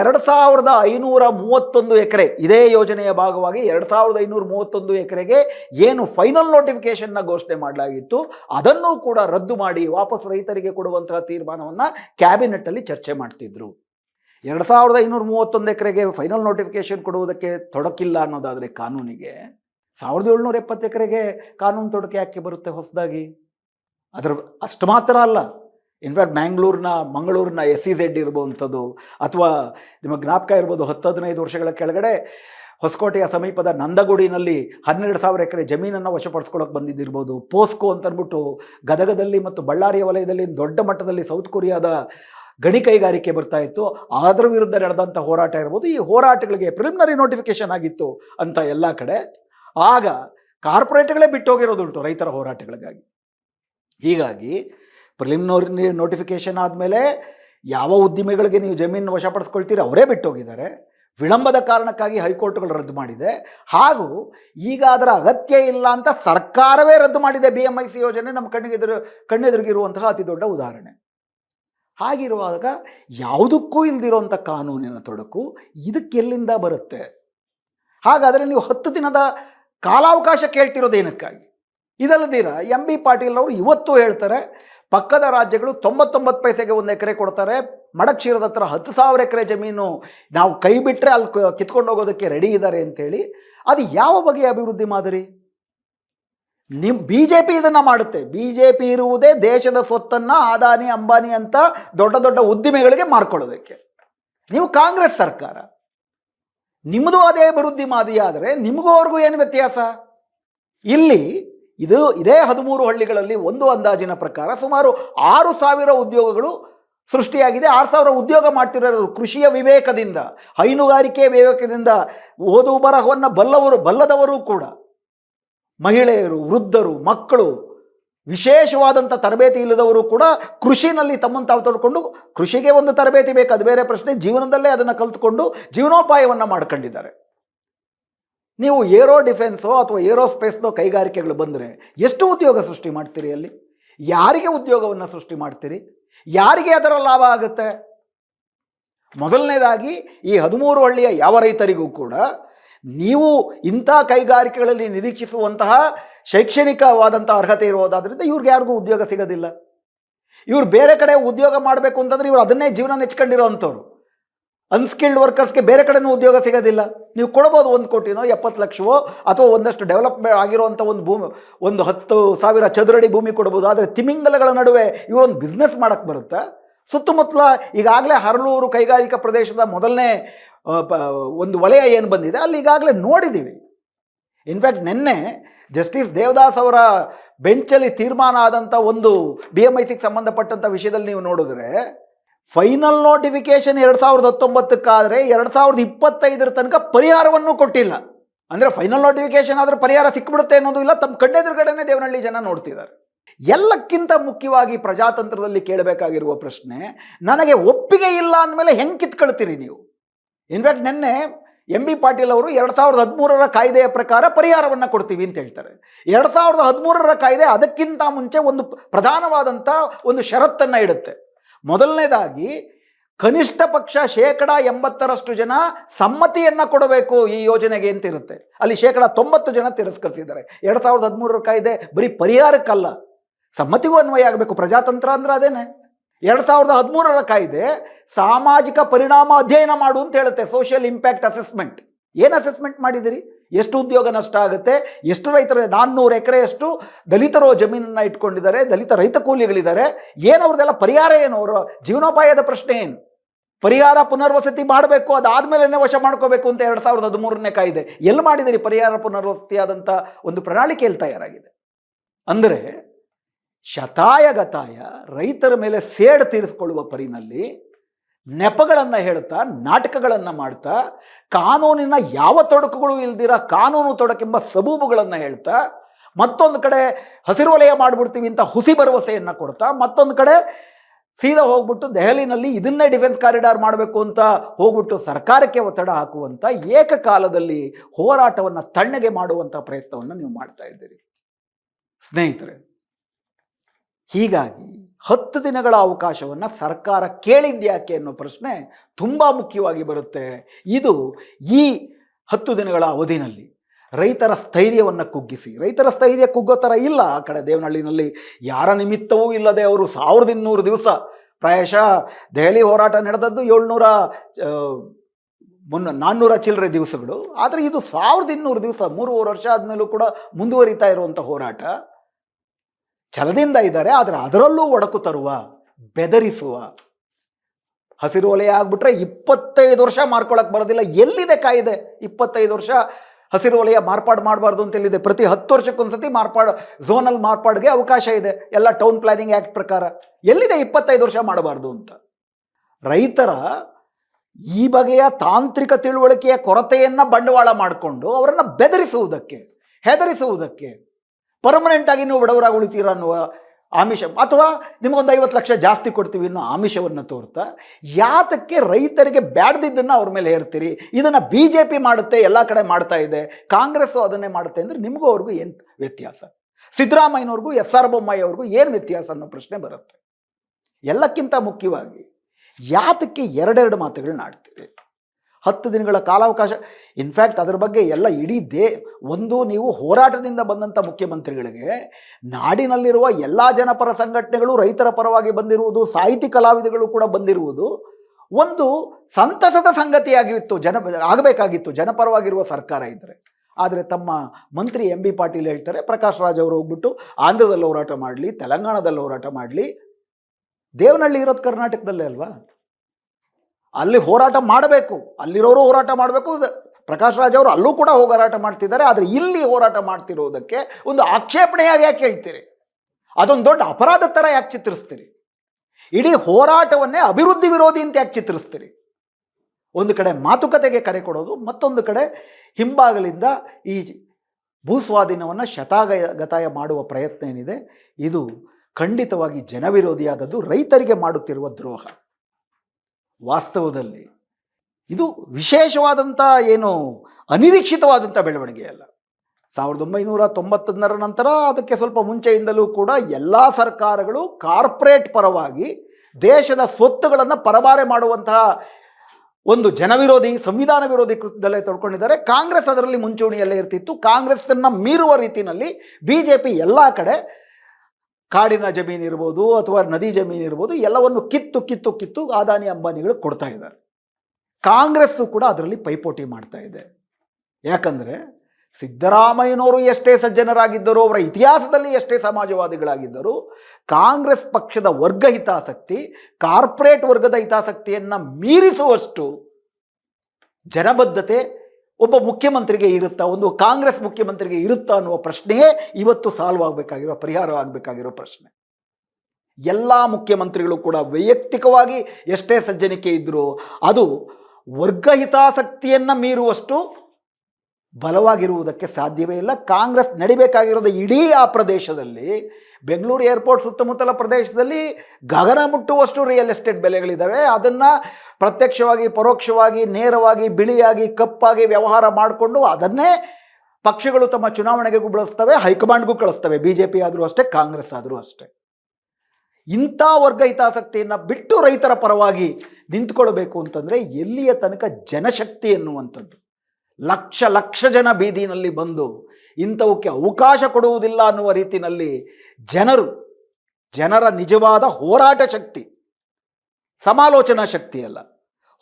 Speaker 1: ಎರಡು ಸಾವಿರದ ಐನೂರ ಮೂವತ್ತೊಂದು ಎಕರೆ, ಇದೇ ಯೋಜನೆಯ ಭಾಗವಾಗಿ ಎರಡು ಸಾವಿರದ ಐನೂರ ಮೂವತ್ತೊಂದು ಎಕರೆಗೆ ಏನು ಫೈನಲ್ ನೋಟಿಫಿಕೇಶನ್ನ ಘೋಷಣೆ ಮಾಡಲಾಗಿತ್ತು, ಅದನ್ನು ಕೂಡ ರದ್ದು ಮಾಡಿ ವಾಪಸ್ ರೈತರಿಗೆ ಕೊಡುವಂತಹ ತೀರ್ಮಾನವನ್ನು ಕ್ಯಾಬಿನೆಟ್ಟಲ್ಲಿ ಚರ್ಚೆ ಮಾಡ್ತಿದ್ರು. ಎರಡು ಸಾವಿರದ ಐನೂರ ಮೂವತ್ತೊಂದು ಎಕರೆಗೆ ಫೈನಲ್ ನೋಟಿಫಿಕೇಶನ್ ಕೊಡುವುದಕ್ಕೆ ತೊಡಕಿಲ್ಲ ಅನ್ನೋದಾದರೆ ಕಾನೂನಿಗೆ. ಸಾವಿರದ ಏಳ್ನೂರ ಎಪ್ಪತ್ತು ಎಕರೆಗೆ ಕಾನೂನು ತೊಡಕೆ ಯಾಕೆ ಬರುತ್ತೆ ಹೊಸದಾಗಿ? ಅದರ ಅಷ್ಟು ಮಾತ್ರ ಅಲ್ಲ. ಇನ್ಫ್ಯಾಕ್ಟ್ ಮ್ಯಾಂಗ್ಳೂರಿನ ಮಂಗಳೂರಿನ ಎಸ್ ಸಿ ಝೆಡ್ ಇರ್ಬೋವಂಥದ್ದು ಅಥವಾ ನಿಮಗೆ ಜ್ಞಾಪಕ ಇರ್ಬೋದು ಹತ್ತು ಹದಿನೈದು ವರ್ಷಗಳ ಕೆಳಗಡೆ ಹೊಸಕೋಟೆಯ ಸಮೀಪದ ನಂದಗುಡಿನಲ್ಲಿ ಹನ್ನೆರಡು ಸಾವಿರ ಎಕರೆ ಜಮೀನನ್ನು ವಶಪಡಿಸ್ಕೊಳ್ಳೋಕೆ ಬಂದಿದ್ದಿರ್ಬೋದು. ಪೋಸ್ಕೋ ಅಂತ ಅಂದ್ಬಿಟ್ಟು ಗದಗದಲ್ಲಿ ಮತ್ತು ಬಳ್ಳಾರಿಯ ವಲಯದಲ್ಲಿ ದೊಡ್ಡ ಮಟ್ಟದಲ್ಲಿ ಸೌತ್ ಕೊರಿಯಾದ ಗಣಿ ಕೈಗಾರಿಕೆ ಬರ್ತಾ ಇತ್ತು. ಅದರ ವಿರುದ್ಧ ನಡೆದಂಥ ಹೋರಾಟ ಇರ್ಬೋದು. ಈ ಹೋರಾಟಗಳಿಗೆ ಪ್ರಿಲಿಮಿನರಿ ನೋಟಿಫಿಕೇಶನ್ ಆಗಿತ್ತು ಅಂತ ಎಲ್ಲ ಕಡೆ. ಆಗ ಕಾರ್ಪೊರೇಟ್ಗಳೇ ಬಿಟ್ಟೋಗಿರೋದುಂಟು ರೈತರ ಹೋರಾಟಗಳಿಗಾಗಿ. ಹೀಗಾಗಿ ಪ್ರಿಲಿಮಿನರಿ ನೋಟಿಫಿಕೇಶನ್ ಆದಮೇಲೆ ಯಾವ ಉದ್ದಿಮೆಗಳಿಗೆ ನೀವು ಜಮೀನು ವಶಪಡಿಸ್ಕೊಳ್ತೀರಿ ಅವರೇ ಬಿಟ್ಟೋಗಿದ್ದಾರೆ. ವಿಳಂಬದ ಕಾರಣಕ್ಕಾಗಿ ಹೈಕೋರ್ಟ್ಗಳು ರದ್ದು ಮಾಡಿದೆ. ಹಾಗೂ ಈಗ ಅದರ ಅಗತ್ಯ ಇಲ್ಲ ಅಂತ ಸರ್ಕಾರವೇ ರದ್ದು ಮಾಡಿದೆ. ಬಿ ಎಂ ಐ ಸಿ ಯೋಜನೆ ನಮ್ಮ ಕಣ್ಣಿಗೆದುರು ಕಣ್ಣೆದುರಿಗಿರುವಂತಹ ಅತಿ ದೊಡ್ಡ ಉದಾಹರಣೆ. ಹಾಗಿರುವಾಗ ಯಾವುದಕ್ಕೂ ಇಲ್ದಿರೋಂಥ ಕಾನೂನಿನ ತೊಡಕು ಇದಕ್ಕೆಲ್ಲಿಂದ ಬರುತ್ತೆ? ಹಾಗಾದರೆ ನೀವು ಹತ್ತು ದಿನದ ಕಾಲಾವಕಾಶ ಕೇಳ್ತಿರೋದೇನಕ್ಕಾಗಿ ಇದಲ್ಲದಿರ, ಎಂ ಬಿ ಪಾಟೀಲ್ ಅವರು ಇವತ್ತು ಹೇಳ್ತಾರೆ, ಪಕ್ಕದ ರಾಜ್ಯಗಳು ತೊಂಬತ್ತೊಂಬತ್ತು ಪೈಸೆಗೆ ಒಂದು ಎಕರೆ ಕೊಡ್ತಾರೆ, ಮಡಕ್ಷೀರದ ಹತ್ರ ಹತ್ತು ಸಾವಿರ ಎಕರೆ ಜಮೀನು ನಾವು ಕೈ ಬಿಟ್ಟರೆ ಅಲ್ಲಿ ಕಿತ್ಕೊಂಡು ಹೋಗೋದಕ್ಕೆ ರೆಡಿ ಇದ್ದಾರೆ ಅಂತೇಳಿ, ಅದು ಯಾವ ಬಗೆಯ ಅಭಿವೃದ್ಧಿ ಮಾದರಿ? ನಿಮ್ ಬಿ ಜೆ ಪಿ ಇದನ್ನು ಮಾಡುತ್ತೆ. ಬಿ ಜೆ ಪಿ ಇರುವುದೇ ದೇಶದ ಸ್ವತ್ತನ್ನು ಆದಾನಿ, ಅಂಬಾನಿ ಅಂತ ದೊಡ್ಡ ದೊಡ್ಡ ಉದ್ದಿಮೆಗಳಿಗೆ ಮಾರ್ಕೊಳ್ಳೋದಕ್ಕೆ. ನೀವು ಕಾಂಗ್ರೆಸ್ ಸರ್ಕಾರ. ನಿಮ್ಮದು ಅದೇ ಅಭಿವೃದ್ಧಿ ಮಾದಿಯಾದರೆ ನಿಮಗೂ ಅವ್ರಿಗೂ ಏನು ವ್ಯತ್ಯಾಸ? ಇಲ್ಲಿ ಇದು ಇದೇ ಹದಿಮೂರು ಹಳ್ಳಿಗಳಲ್ಲಿ ಒಂದು ಅಂದಾಜಿನ ಪ್ರಕಾರ ಸುಮಾರು ಆರು ಸಾವಿರ ಉದ್ಯೋಗಗಳು ಸೃಷ್ಟಿಯಾಗಿದೆ. ಆರು ಸಾವಿರ ಉದ್ಯೋಗ ಮಾಡ್ತಿರೋದು ಕೃಷಿಯ ವಿವೇಕದಿಂದ, ಹೈನುಗಾರಿಕೆ ವಿವೇಕದಿಂದ, ಓದು ಬರಹವನ್ನು ಬಲ್ಲವರು ಬಲ್ಲದವರು ಕೂಡ. ಮಹಿಳೆಯರು, ವೃದ್ಧರು, ಮಕ್ಕಳು, ವಿಶೇಷವಾದಂಥ ತರಬೇತಿ ಇಲ್ಲದವರು ಕೂಡ ಕೃಷಿನಲ್ಲಿ ತಮ್ಮನ್ನು ತಾವು ತೊಡ್ಕೊಂಡು ಕೃಷಿಗೆ ಒಂದು ತರಬೇತಿ ಬೇಕು. ಅದು ಬೇರೆ ಪ್ರಶ್ನೆ. ಜೀವನದಲ್ಲೇ ಅದನ್ನು ಕಲ್ತ್ಕೊಂಡು ಜೀವನೋಪಾಯವನ್ನು ಮಾಡ್ಕೊಂಡಿದ್ದಾರೆ. ನೀವು ಏರೋ ಡಿಫೆನ್ಸೋ ಅಥವಾ ಏರೋಸ್ಪೇಸ್ನೋ ಕೈಗಾರಿಕೆಗಳು ಬಂದರೆ ಎಷ್ಟು ಉದ್ಯೋಗ ಸೃಷ್ಟಿ ಮಾಡ್ತೀರಿ ಅಲ್ಲಿ? ಯಾರಿಗೆ ಉದ್ಯೋಗವನ್ನು ಸೃಷ್ಟಿ ಮಾಡ್ತೀರಿ? ಯಾರಿಗೆ ಅದರ ಲಾಭ ಆಗುತ್ತೆ? ಮೊದಲನೇದಾಗಿ ಈ ಹದಿಮೂರು ಹಳ್ಳಿಯ ಯಾವ ರೈತರಿಗೂ ಕೂಡ ನೀವು ಇಂಥ ಕೈಗಾರಿಕೆಗಳಲ್ಲಿ ನಿರೀಕ್ಷಿಸುವಂತಹ ಶೈಕ್ಷಣಿಕವಾದಂಥ ಅರ್ಹತೆ ಇರೋದಾದ್ರಿಂದ ಇವ್ರಿಗೆ ಯಾರಿಗೂ ಉದ್ಯೋಗ ಸಿಗೋದಿಲ್ಲ. ಇವ್ರು ಬೇರೆ ಕಡೆ ಉದ್ಯೋಗ ಮಾಡಬೇಕು ಅಂತಂದ್ರೆ ಇವರು ಅದನ್ನೇ ಜೀವನ ನೆಚ್ಕೊಂಡಿರೋ ಅಂಥವ್ರು. ಅನ್ಸ್ಕಿಲ್ಡ್ ವರ್ಕರ್ಸ್ಗೆ ಬೇರೆ ಕಡೆನೂ ಉದ್ಯೋಗ ಸಿಗೋದಿಲ್ಲ. ನೀವು ಕೊಡ್ಬೋದು ಒಂದು ಕೋಟಿನೋ ಎಪ್ಪತ್ತು ಲಕ್ಷವೋ ಅಥವಾ ಒಂದಷ್ಟು ಡೆವಲಪ್ ಆಗಿರುವಂಥ ಒಂದು ಭೂಮಿ, ಒಂದು ಹತ್ತು ಸಾವಿರ ಚದುರಡಿ ಭೂಮಿ ಕೊಡ್ಬೋದು. ಆದರೆ ತಿಮಿಂಗಲಗಳ ನಡುವೆ ಇವರೊಂದು ಬಿಸ್ನೆಸ್ ಮಾಡೋಕ್ಕೆ ಬರುತ್ತಾ? ಸುತ್ತಮುತ್ತಲ ಈಗಾಗಲೇ ಹರಳೂರು ಕೈಗಾರಿಕಾ ಪ್ರದೇಶದ ಮೊದಲನೇ ಒಂದು ವಲಯ ಏನು ಬಂದಿದೆ, ಅಲ್ಲಿ ಈಗಾಗಲೇ ನೋಡಿದ್ದೀವಿ. ಇನ್ಫ್ಯಾಕ್ಟ್ ನಿನ್ನೆ ಜಸ್ಟಿಸ್ ದೇವದಾಸ್ ಅವರ ಬೆಂಚಲ್ಲಿ ತೀರ್ಮಾನ ಆದಂಥ ಒಂದು ಬಿ ಎಂ ಐ ಸಿಗೆ ಸಂಬಂಧಪಟ್ಟಂಥ ವಿಷಯದಲ್ಲಿ ನೀವು ನೋಡಿದ್ರೆ ಫೈನಲ್ ನೋಟಿಫಿಕೇಶನ್ ಎರಡು ಸಾವಿರದ ಹತ್ತೊಂಬತ್ತಕ್ಕಾದರೆ ಎರಡು ಸಾವಿರದ ಇಪ್ಪತ್ತೈದರ ತನಕ ಪರಿಹಾರವನ್ನು ಕೊಟ್ಟಿಲ್ಲ. ಅಂದರೆ ಫೈನಲ್ ನೋಟಿಫಿಕೇಶನ್ ಆದರೆ ಪರಿಹಾರ ಸಿಕ್ಬಿಡುತ್ತೆ ಅನ್ನೋದು ಇಲ್ಲ, ತಮ್ಮ ಕಣ್ಣೆದುರುಗಡೆನೇ ದೇವನಹಳ್ಳಿ ಜನ ನೋಡ್ತಿದ್ದಾರೆ. ಎಲ್ಲಕ್ಕಿಂತ ಮುಖ್ಯವಾಗಿ ಪ್ರಜಾತಂತ್ರದಲ್ಲಿ ಕೇಳಬೇಕಾಗಿರುವ ಪ್ರಶ್ನೆ, ನನಗೆ ಒಪ್ಪಿಗೆ ಇಲ್ಲ ಅಂದಮೇಲೆ ಹೆಂಗೆ ಕಿತ್ಕೊಳ್ತೀರಿ ನೀವು? ಇನ್ಫ್ಯಾಕ್ಟ್ ನಿನ್ನೆ ಎಂ ಬಿ ಪಾಟೀಲ್ ಅವರು ಎರಡು ಸಾವಿರದ ಹದಿಮೂರರ ಕಾಯ್ದೆಯ ಪ್ರಕಾರ ಪರಿಹಾರವನ್ನು ಕೊಡ್ತೀವಿ ಅಂತ ಹೇಳ್ತಾರೆ. ಎರಡು ಸಾವಿರದ ಹದಿಮೂರರ ಕಾಯ್ದೆ ಅದಕ್ಕಿಂತ ಮುಂಚೆ ಒಂದು ಪ್ರಧಾನವಾದಂಥ ಒಂದು ಷರತ್ತನ್ನು ಇಡುತ್ತೆ. ಮೊದಲನೇದಾಗಿ ಕನಿಷ್ಠ ಪಕ್ಷ ಶೇಕಡ ಎಂಬತ್ತರಷ್ಟು ಜನ ಸಮ್ಮತಿಯನ್ನು ಕೊಡಬೇಕು ಈ ಯೋಜನೆಗೆ ಅಂತ ಇರುತ್ತೆ. ಅಲ್ಲಿ ಶೇಕಡ ತೊಂಬತ್ತು ಜನ ತಿರಸ್ಕರಿಸಿದ್ದಾರೆ. ಎರಡು ಸಾವಿರದ ಹದಿಮೂರರ ಕಾಯ್ದೆ ಬರೀ ಪರಿಹಾರಕ್ಕಲ್ಲ. ಸಮ್ಮತಿಗೂ ಅನ್ವಯ ಆಗಬೇಕು. ಪ್ರಜಾತಂತ್ರ ಅಂದ್ರೆ ಅದೇನೆ. ಎರಡು ಸಾವಿರದ ಹದಿಮೂರರ ಕಾಯ್ದೆ ಸಾಮಾಜಿಕ ಪರಿಣಾಮ ಅಧ್ಯಯನ ಮಾಡು ಅಂತ ಹೇಳುತ್ತೆ ಸೋಷಿಯಲ್ ಇಂಪ್ಯಾಕ್ಟ್ ಅಸೆಸ್ಮೆಂಟ್ ಏನು ಅಸೆಸ್ಮೆಂಟ್ ಮಾಡಿದಿರಿ? ಎಷ್ಟು ಉದ್ಯೋಗ ನಷ್ಟ ಆಗುತ್ತೆ? ಎಷ್ಟು ರೈತರ, ನಾನ್ನೂರು ಎಕರೆಯಷ್ಟು ದಲಿತರು ಜಮೀನನ್ನು ಇಟ್ಕೊಂಡಿದ್ದಾರೆ, ದಲಿತ ರೈತ ಕೂಲಿಗಳಿದ್ದಾರೆ. ಏನು ಅವ್ರದ್ದೆಲ್ಲ ಪರಿಹಾರ ಏನು? ಅವರ ಜೀವನೋಪಾಯದ ಪ್ರಶ್ನೆ ಏನು? ಪರಿಹಾರ ಪುನರ್ವಸತಿ ಮಾಡಬೇಕು ಅದಾದ್ಮೇಲೆ ವಶ ಮಾಡ್ಕೋಬೇಕು ಅಂತ ಎರಡು ಸಾವಿರದ ಹದಿಮೂರನೇ ಕಾಯ್ದೆ. ಎಲ್ಲಿ ಮಾಡಿದಿರಿ ಪರಿಹಾರ ಪುನರ್ವಸತಿ ಆದಂಥ ಒಂದು ಪ್ರಣಾಳಿಕೆಯಲ್ಲಿ ತಯಾರಾಗಿದೆ? ಅಂದರೆ ಶತಾಯಗತಾಯ ರೈತರ ಮೇಲೆ ಸೇಡ್ ತೀರಿಸಿಕೊಳ್ಳುವ ಪರಿನಲ್ಲಿ ನೆಪಗಳನ್ನು ಹೇಳ್ತಾ ನಾಟಕಗಳನ್ನು ಮಾಡ್ತಾ, ಕಾನೂನಿನ ಯಾವ ತೊಡಕುಗಳು ಇಲ್ದಿರ ಕಾನೂನು ತೊಡಕೆಂಬ ಸಬೂಬುಗಳನ್ನು ಹೇಳ್ತಾ, ಮತ್ತೊಂದು ಕಡೆ ಹಸಿರು ವಲಯ ಮಾಡಿಬಿಡ್ತೀವಿ ಅಂತ ಹುಸಿ ಭರವಸೆಯನ್ನು ಕೊಡ್ತಾ, ಮತ್ತೊಂದು ಕಡೆ ಸೀದಾ ಹೋಗ್ಬಿಟ್ಟು ದೆಹಲಿನಲ್ಲಿ ಇದನ್ನೇ ಡಿಫೆನ್ಸ್ ಕಾರಿಡಾರ್ ಮಾಡಬೇಕು ಅಂತ ಹೋಗ್ಬಿಟ್ಟು ಸರ್ಕಾರಕ್ಕೆ ಒತ್ತಡ ಹಾಕುವಂಥ ಏಕಕಾಲದಲ್ಲಿ ಹೋರಾಟವನ್ನು ತಣ್ಣಗೆ ಮಾಡುವಂಥ ಪ್ರಯತ್ನವನ್ನು ನೀವು ಮಾಡ್ತಾ ಇದ್ದೀರಿ. ಸ್ನೇಹಿತರೆ ಹೀಗಾಗಿ ಹತ್ತು ದಿನಗಳ ಅವಕಾಶವನ್ನು ಸರ್ಕಾರ ಕೇಳಿದ್ಯಾಕೆ ಅನ್ನೋ ಪ್ರಶ್ನೆ ತುಂಬ ಮುಖ್ಯವಾಗಿ ಬರುತ್ತೆ. ಇದು ಈ ಹತ್ತು ದಿನಗಳ ಅವಧಿನಲ್ಲಿ ರೈತರ ಸ್ಥೈರ್ಯವನ್ನು ಕುಗ್ಗಿಸಿ. ರೈತರ ಸ್ಥೈರ್ಯ ಕುಗ್ಗೋ ಥರ ಇಲ್ಲ. ಆ ಕಡೆ ದೇವನಹಳ್ಳಿನಲ್ಲಿ ಯಾರ ನಿಮಿತ್ತವೂ ಇಲ್ಲದೆ ಅವರು ಸಾವಿರದ ಇನ್ನೂರು ದಿವಸ ಪ್ರಾಯಶಃ ದೆಹಲಿ ಹೋರಾಟ ನಡೆದದ್ದು ಏಳ್ನೂರ ಮುನ್ನ, ನಾನ್ನೂರ ಚಿಲ್ಲರೆ ದಿವಸಗಳು. ಆದರೆ ಇದು ಸಾವಿರದ ಇನ್ನೂರು ದಿವಸ, ಮೂರುವರೆ ವರ್ಷ ಆದಮೇಲೂ ಕೂಡ ಮುಂದುವರಿತಾ ಇರುವಂಥ ಹೋರಾಟ. ಛಲದಿಂದ ಇದ್ದಾರೆ, ಆದರೆ ಅದರಲ್ಲೂ ಒಡಕು ತರುವ, ಬೆದರಿಸುವ ಹಸಿರು ಒಲೆ ಆಗ್ಬಿಟ್ರೆ ಇಪ್ಪತ್ತೈದು ವರ್ಷ ಮಾರ್ಕೊಳಕ್ಕೆ ಬರೋದಿಲ್ಲ. ಎಲ್ಲಿದೆ ಕಾಯಿದೆ? ಇಪ್ಪತ್ತೈದು ವರ್ಷ ಹಸಿರು ವಲಯ ಮಾರ್ಪಾಡು ಮಾಡಬಾರ್ದು ಅಂತ ಎಲ್ಲಿದೆ? ಪ್ರತಿ ಹತ್ತು ವರ್ಷಕ್ಕೊಂದ್ಸತಿ ಮಾರ್ಪಾಡು ಝೋನಲ್ ಮಾರ್ಪಾಡಿಗೆ ಅವಕಾಶ ಇದೆ. ಎಲ್ಲ ಟೌನ್ ಪ್ಲಾನಿಂಗ್ ಆ್ಯಕ್ಟ್ ಪ್ರಕಾರ. ಎಲ್ಲಿದೆ ಇಪ್ಪತ್ತೈದು ವರ್ಷ ಮಾಡಬಾರ್ದು ಅಂತ? ರೈತರ ಈ ಬಗೆಯ ತಾಂತ್ರಿಕ ತಿಳುವಳಿಕೆಯ ಕೊರತೆಯನ್ನು ಬಂಡವಾಳ ಮಾಡಿಕೊಂಡು ಅವರನ್ನು ಬೆದರಿಸುವುದಕ್ಕೆ, ಹೆದರಿಸುವುದಕ್ಕೆ ಪರ್ಮನೆಂಟ್ ಆಗಿ ನೀವು ಬಡವರಾಗಿ ಉಳಿತೀರ ಅನ್ನುವ ಆಮಿಷ. ಅಥವಾ ನಿಮಗೊಂದು ಐವತ್ತು ಲಕ್ಷ ಜಾಸ್ತಿ ಕೊಡ್ತೀವಿ ಅನ್ನೋ ಆಮಿಷವನ್ನು ತೋರ್ತಾ, ಯಾತಕ್ಕೆ ರೈತರಿಗೆ ಬ್ಯಾಡ್ದಿದ್ದನ್ನು ಅವ್ರ ಮೇಲೆ ಹೇರ್ತೀರಿ? ಇದನ್ನು ಬಿ ಜೆ ಪಿ ಮಾಡುತ್ತೆ, ಎಲ್ಲ ಕಡೆ ಮಾಡ್ತಾ ಇದೆ, ಕಾಂಗ್ರೆಸ್ಸು ಅದನ್ನೇ ಮಾಡುತ್ತೆ ಅಂದರೆ ನಿಮಗೂ ಅವ್ರಿಗೂ ಏನು ವ್ಯತ್ಯಾಸ? ಸಿದ್ದರಾಮಯ್ಯನವ್ರಿಗೂ ಎಸ್ ಆರ್ ಬೊಮ್ಮಾಯಿ ಅವ್ರಿಗೂ ಏನು ವ್ಯತ್ಯಾಸ ಅನ್ನೋ ಪ್ರಶ್ನೆ ಬರುತ್ತೆ. ಎಲ್ಲಕ್ಕಿಂತ ಮುಖ್ಯವಾಗಿ, ಯಾತಕ್ಕೆ ಎರಡೆರಡು ಮಾತುಗಳನ್ನ ಆಡ್ತೀರಿ? ಹತ್ತು ದಿನಗಳ ಕಾಲಾವಕಾಶ. ಇನ್ಫ್ಯಾಕ್ಟ್ ಅದರ ಬಗ್ಗೆ ಎಲ್ಲ ಇಡೀ ದೇ, ಒಂದು ನೀವು ಹೋರಾಟದಿಂದ ಬಂದಂಥ ಮುಖ್ಯಮಂತ್ರಿಗಳಿಗೆ ನಾಡಿನಲ್ಲಿರುವ ಎಲ್ಲ ಜನಪರ ಸಂಘಟನೆಗಳು ರೈತರ ಪರವಾಗಿ ಬಂದಿರುವುದು, ಸಾಹಿತಿ ಕಲಾವಿದಗಳು ಕೂಡ ಬಂದಿರುವುದು ಒಂದು ಸಂತಸದ ಸಂಗತಿಯಾಗಿತ್ತು, ಜನ, ಆಗಬೇಕಾಗಿತ್ತು, ಜನಪರವಾಗಿರುವ ಸರ್ಕಾರ ಇದ್ದರೆ ಆದರೆ ತಮ್ಮ ಮಂತ್ರಿ ಎಂ ಬಿ ಪಾಟೀಲ್ ಹೇಳ್ತಾರೆ, ಪ್ರಕಾಶ್ ರಾಜ್ ಅವರು ಹೋಗ್ಬಿಟ್ಟು ಆಂಧ್ರದಲ್ಲಿ ಹೋರಾಟ ಮಾಡಲಿ, ತೆಲಂಗಾಣದಲ್ಲಿ ಹೋರಾಟ ಮಾಡಲಿ. ದೇವನಹಳ್ಳಿ ಇರೋದು ಕರ್ನಾಟಕದಲ್ಲೇ ಅಲ್ವಾ? ಅಲ್ಲಿ ಹೋರಾಟ ಮಾಡಬೇಕು. ಅಲ್ಲಿರೋರು ಹೋರಾಟ ಮಾಡಬೇಕು. ಪ್ರಕಾಶ್ ರಾಜ್ ಅವರು ಅಲ್ಲೂ ಕೂಡ ಹೋರಾಟ ಮಾಡ್ತಿದ್ದಾರೆ. ಆದರೆ ಇಲ್ಲಿ ಹೋರಾಟ ಮಾಡ್ತಿರೋದಕ್ಕೆ ಒಂದು ಆಕ್ಷೇಪಣೆಯಾಗಿ ಯಾಕೆ ಹೇಳ್ತೀರಿ? ಅದೊಂದು ದೊಡ್ಡ ಅಪರಾಧ ಥರ ಯಾಕೆ ಚಿತ್ರಿಸ್ತೀರಿ? ಇಡೀ ಹೋರಾಟವನ್ನೇ ಅಭಿವೃದ್ಧಿ ವಿರೋಧಿ ಅಂತ ಯಾಕೆ ಚಿತ್ರಿಸ್ತೀರಿ? ಒಂದು ಕಡೆ ಮಾತುಕತೆಗೆ ಕರೆ ಕೊಡೋದು, ಮತ್ತೊಂದು ಕಡೆ ಹಿಂಬಾಗಲಿಂದ ಈ ಭೂಸ್ವಾಧೀನವನ್ನು ಶತಾಗತಾಯ ಗತಾಯ ಮಾಡುವ ಪ್ರಯತ್ನ ಏನಿದೆ? ಇದು ಖಂಡಿತವಾಗಿ ಜನವಿರೋಧಿಯಾದದ್ದು, ರೈತರಿಗೆ ಮಾಡುತ್ತಿರುವ ದ್ರೋಹ. ವಾಸ್ತವದಲ್ಲಿ ಇದು ವಿಶೇಷವಾದಂಥ ಏನು ಅನಿರೀಕ್ಷಿತವಾದಂಥ ಬೆಳವಣಿಗೆ ಅಲ್ಲ. ಸಾವಿರದ ಒಂಬೈನೂರ ತೊಂಬತ್ತೊಂದರ ನಂತರ ಅದಕ್ಕೆ ಸ್ವಲ್ಪ ಮುಂಚೆಯಿಂದಲೂ ಕೂಡ ಎಲ್ಲ ಸರ್ಕಾರಗಳು ಕಾರ್ಪೊರೇಟ್ ಪರವಾಗಿ ದೇಶದ ಸ್ವತ್ತುಗಳನ್ನು ಪರಬಾರೆ ಮಾಡುವಂತಹ ಒಂದು ಜನವಿರೋಧಿ, ಸಂವಿಧಾನ ವಿರೋಧಿ ಕೃತ್ಯದಲ್ಲೇ ತೊಡ್ಕೊಂಡಿದ್ದಾರೆ. ಕಾಂಗ್ರೆಸ್ ಅದರಲ್ಲಿ ಮುಂಚೂಣಿಯಲ್ಲೇ ಇರ್ತಿತ್ತು. ಕಾಂಗ್ರೆಸ್ಸನ್ನು ಮೀರುವ ರೀತಿಯಲ್ಲಿ ಬಿ ಜೆ ಪಿ ಎಲ್ಲ ಕಡೆ ಕಾಡಿನ ಜಮೀನು ಇರ್ಬೋದು ಅಥವಾ ನದಿ ಜಮೀನು ಇರ್ಬೋದು, ಎಲ್ಲವನ್ನು ಕಿತ್ತು ಕಿತ್ತು ಕಿತ್ತು ಅದಾನಿ ಅಂಬಾನಿಗಳು ಕೊಡ್ತಾ ಇದ್ದಾರೆ. ಕಾಂಗ್ರೆಸ್ಸು ಕೂಡ ಅದರಲ್ಲಿ ಪೈಪೋಟಿ ಮಾಡ್ತಾ ಇದೆ. ಯಾಕಂದರೆ ಸಿದ್ದರಾಮಯ್ಯನವರು ಎಷ್ಟೇ ಸಜ್ಜನರಾಗಿದ್ದರೂ, ಅವರ ಇತಿಹಾಸದಲ್ಲಿ ಎಷ್ಟೇ ಸಮಾಜವಾದಿಗಳಾಗಿದ್ದರೂ, ಕಾಂಗ್ರೆಸ್ ಪಕ್ಷದ ವರ್ಗ ಹಿತಾಸಕ್ತಿ, ಕಾರ್ಪೊರೇಟ್ ವರ್ಗದ ಹಿತಾಸಕ್ತಿಯನ್ನು ಮೀರಿಸುವಷ್ಟು ಜನಬದ್ಧತೆ ಒಬ್ಬ ಮುಖ್ಯಮಂತ್ರಿಗೆ ಇರುತ್ತಾ, ಒಂದು ಕಾಂಗ್ರೆಸ್ ಮುಖ್ಯಮಂತ್ರಿಗೆ ಇರುತ್ತಾ ಅನ್ನುವ ಪ್ರಶ್ನೆಯೇ ಇವತ್ತು ಸಾಲ್ವ್ ಆಗಬೇಕಾಗಿರೋ, ಪರಿಹಾರ ಆಗಬೇಕಾಗಿರೋ ಪ್ರಶ್ನೆ. ಎಲ್ಲ ಮುಖ್ಯಮಂತ್ರಿಗಳು ಕೂಡ ವೈಯಕ್ತಿಕವಾಗಿ ಎಷ್ಟೇ ಸಜ್ಜನಿಕೆ ಇದ್ದರೂ ಅದು ವರ್ಗ ಹಿತಾಸಕ್ತಿಯನ್ನು ಮೀರುವಷ್ಟು ಬಲವಾಗಿರುವುದಕ್ಕೆ ಸಾಧ್ಯವೇ ಇಲ್ಲ. ಕಾಂಗ್ರೆಸ್ ನಡಿಬೇಕಾಗಿರೋದು ಇಡೀ ಆ ಪ್ರದೇಶದಲ್ಲಿ, ಬೆಂಗಳೂರು ಏರ್ಪೋರ್ಟ್ ಸುತ್ತಮುತ್ತಲ ಪ್ರದೇಶದಲ್ಲಿ ಗಗನ ಮುಟ್ಟುವಷ್ಟು ರಿಯಲ್ ಎಸ್ಟೇಟ್ ಬೆಲೆಗಳಿದ್ದಾವೆ ಅದನ್ನು ಪ್ರತ್ಯಕ್ಷವಾಗಿ, ಪರೋಕ್ಷವಾಗಿ, ನೇರವಾಗಿ, ಬಿಳಿಯಾಗಿ, ಕಪ್ಪಾಗಿ ವ್ಯವಹಾರ ಮಾಡಿಕೊಂಡು ಅದನ್ನೇ ಪಕ್ಷಗಳು ತಮ್ಮ ಚುನಾವಣೆಗೂ ಬಳಸ್ತವೆ ಹೈಕಮಾಂಡ್ಗೂ ಕಳಿಸ್ತವೆ. ಬಿ ಜೆ ಪಿ ಆದರೂ ಅಷ್ಟೇ, ಕಾಂಗ್ರೆಸ್ ಆದರೂ ಅಷ್ಟೇ. ಇಂಥ ವರ್ಗ ಹಿತಾಸಕ್ತಿಯನ್ನು ಬಿಟ್ಟು ರೈತರ ಪರವಾಗಿ ನಿಂತ್ಕೊಳ್ಬೇಕು ಅಂತಂದರೆ ಎಲ್ಲಿಯ ತನಕ ಜನಶಕ್ತಿ ಎನ್ನುವಂಥದ್ದು. ಲಕ್ಷ ಲಕ್ಷ ಜನ ಬೀದಿನಲ್ಲಿ ಬಂದು ಇಂಥವಕ್ಕೆ ಅವಕಾಶ ಕೊಡುವುದಿಲ್ಲ ಅನ್ನುವ ರೀತಿಯಲ್ಲಿ ಜನರು, ಜನರ ನಿಜವಾದ ಹೋರಾಟ ಶಕ್ತಿ, ಸಮಾಲೋಚನಾ ಶಕ್ತಿಯಲ್ಲ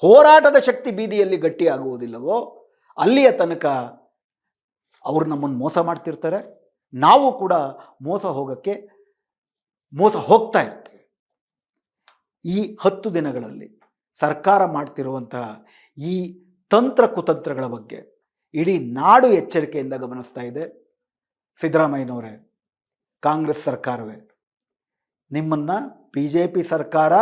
Speaker 1: ಹೋರಾಟದ ಶಕ್ತಿ ಬೀದಿಯಲ್ಲಿ ಗಟ್ಟಿಯಾಗುವುದಿಲ್ಲವೋ, ಅಲ್ಲಿಯ ತನಕ ಅವರು ನಮ್ಮನ್ನು ಮೋಸ ಮಾಡ್ತಿರ್ತಾರೆ. ನಾವು ಕೂಡ ಮೋಸ ಹೋಗೋಕ್ಕೆ, ಮೋಸ ಹೋಗ್ತಾ ಇರ್ತೇವೆ. ಈ ಹತ್ತು ದಿನಗಳಲ್ಲಿ ಸರ್ಕಾರ ಮಾಡ್ತಿರುವಂತಹ ಈ ತಂತ್ರ ಕುತಂತ್ರಗಳ ಬಗ್ಗೆ ಇಡೀ ನಾಡು ಎಚ್ಚರಿಕೆಯಿಂದ ಗಮನಿಸ್ತಾ ಇದೆ. ಸಿದ್ದರಾಮಯ್ಯನವರೇ, ಕಾಂಗ್ರೆಸ್ ಸರ್ಕಾರವೇ, ನಿಮ್ಮನ್ನು ಬಿ ಜೆ ಪಿ ಸರ್ಕಾರ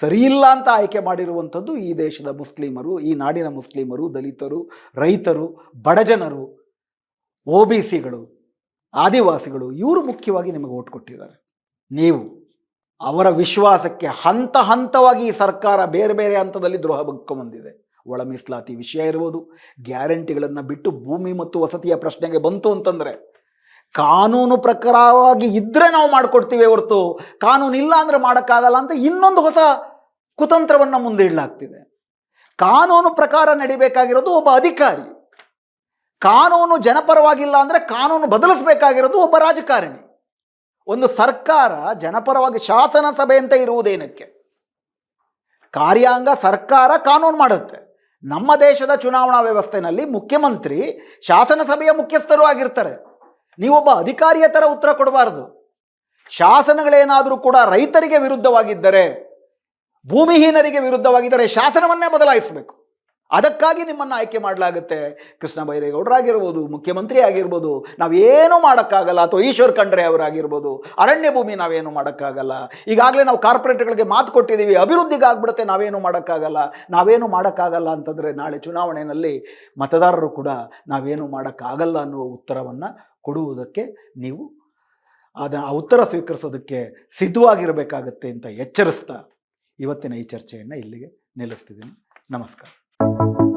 Speaker 1: ಸರಿಯಿಲ್ಲ ಅಂತ ಆಯ್ಕೆ ಮಾಡಿರುವಂಥದ್ದು ಈ ದೇಶದ ಮುಸ್ಲಿಮರು, ಈ ನಾಡಿನ ಮುಸ್ಲಿಮರು, ದಲಿತರು, ರೈತರು ಬಡಜನರು ಒ ಬಿ ಸಿಗಳು, ಆದಿವಾಸಿಗಳು, ಇವರು ಮುಖ್ಯವಾಗಿ ನಿಮಗೆ ಓಟ್ ಕೊಟ್ಟಿದ್ದಾರೆ. ನೀವು ಅವರ ವಿಶ್ವಾಸಕ್ಕೆ ಹಂತ ಹಂತವಾಗಿ ಈ ಸರ್ಕಾರ ಬೇರೆ ಬೇರೆ ಹಂತದಲ್ಲಿ ದ್ರೋಹ ಬಂದಿದೆ. ಒಳ ಮೀಸಲಾತಿ ವಿಷಯ ಇರ್ಬೋದು. ಗ್ಯಾರಂಟಿಗಳನ್ನು ಬಿಟ್ಟು ಭೂಮಿ ಮತ್ತು ವಸತಿಯ ಪ್ರಶ್ನೆಗೆ ಬಂತು ಅಂತಂದರೆ ಕಾನೂನು ಪ್ರಕಾರವಾಗಿ ಇದ್ದರೆ ನಾವು ಮಾಡಿಕೊಡ್ತೀವಿ ಹೊರತು. ಕಾನೂನು ಇಲ್ಲ ಅಂದರೆ ಮಾಡೋಕ್ಕಾಗಲ್ಲ ಅಂತ ಇನ್ನೊಂದು ಹೊಸ ಕುತಂತ್ರವನ್ನು ಮುಂದೆ ಇಡಲಾಗ್ತಿದೆ. ಕಾನೂನು ಪ್ರಕಾರ ನಡಿಬೇಕಾಗಿರೋದು ಒಬ್ಬ ಅಧಿಕಾರಿ. ಕಾನೂನು ಜನಪರವಾಗಿಲ್ಲ ಅಂದರೆ ಕಾನೂನು ಬದಲಿಸಬೇಕಾಗಿರೋದು ಒಬ್ಬ ರಾಜಕಾರಣಿ. ಒಂದು ಸರ್ಕಾರ ಜನಪರವಾಗಿ ಶಾಸನ ಸಭೆ ಅಂತ ಇರುವುದೇನಕ್ಕೆ? ಕಾರ್ಯಾಂಗ ಸರ್ಕಾರ ಕಾನೂನು ಮಾಡುತ್ತೆ. ನಮ್ಮ ದೇಶದ ಚುನಾವಣಾ ವ್ಯವಸ್ಥೆಯಲ್ಲಿ ಮುಖ್ಯಮಂತ್ರಿ ಶಾಸನ ಸಭೆಯ ಮುಖ್ಯಸ್ಥರು ಆಗಿರ್ತಾರೆ. ನೀವೊಬ್ಬ ಅಧಿಕಾರಿಯ ಥರ ಉತ್ತರ ಕೊಡಬಾರದು. ಶಾಸನಗಳೇನಾದರೂ ಕೂಡ ರೈತರಿಗೆ ವಿರುದ್ಧವಾಗಿದ್ದರೆ, ಭೂಮಿಹೀನರಿಗೆ ವಿರುದ್ಧವಾಗಿದ್ದರೆ ಶಾಸನವನ್ನೇ ಬದಲಾಯಿಸಬೇಕು. ಅದಕ್ಕಾಗಿ ನಿಮ್ಮನ್ನು ಆಯ್ಕೆ ಮಾಡಲಾಗುತ್ತೆ. ಕೃಷ್ಣ ಬೈರೇಗೌಡರಾಗಿರ್ಬೋದು, ಮುಖ್ಯಮಂತ್ರಿ ಆಗಿರ್ಬೋದು, ನಾವೇನು ಮಾಡೋಕ್ಕಾಗಲ್ಲ. ಅಥವಾ ಈಶ್ವರ್ ಖಂಡ್ರೆ ಅವರಾಗಿರ್ಬೋದು, ಅರಣ್ಯ ಭೂಮಿ ನಾವೇನು ಮಾಡೋಕ್ಕಾಗಲ್ಲ. ಈಗಾಗಲೇ ನಾವು ಕಾರ್ಪೊರೇಟ್ಗಳಿಗೆ ಮಾತು ಕೊಟ್ಟಿದ್ದೀವಿ, ಅಭಿವೃದ್ಧಿಗೆ ಆಗ್ಬಿಡುತ್ತೆ, ನಾವೇನು ಮಾಡೋಕ್ಕಾಗಲ್ಲ. ನಾವೇನು ಮಾಡೋಕ್ಕಾಗಲ್ಲ ಅಂತಂದರೆ ನಾಳೆ ಚುನಾವಣೆಯಲ್ಲಿ ಮತದಾರರು ಕೂಡ ನಾವೇನು ಮಾಡೋಕ್ಕಾಗಲ್ಲ ಅನ್ನುವ ಉತ್ತರವನ್ನು ಕೊಡುವುದಕ್ಕೆ ನೀವು ಅದ, ಆ ಉತ್ತರ ಸ್ವೀಕರಿಸೋದಕ್ಕೆ ಸಿದ್ಧವಾಗಿರಬೇಕಾಗತ್ತೆ ಅಂತ ಎಚ್ಚರಿಸ್ತಾ ಇವತ್ತಿನ ಈ ಚರ್ಚೆಯನ್ನು ಇಲ್ಲಿಗೆ ನಿಲ್ಲಿಸ್ತಿದ್ದೀನಿ. ನಮಸ್ಕಾರ. Thank you.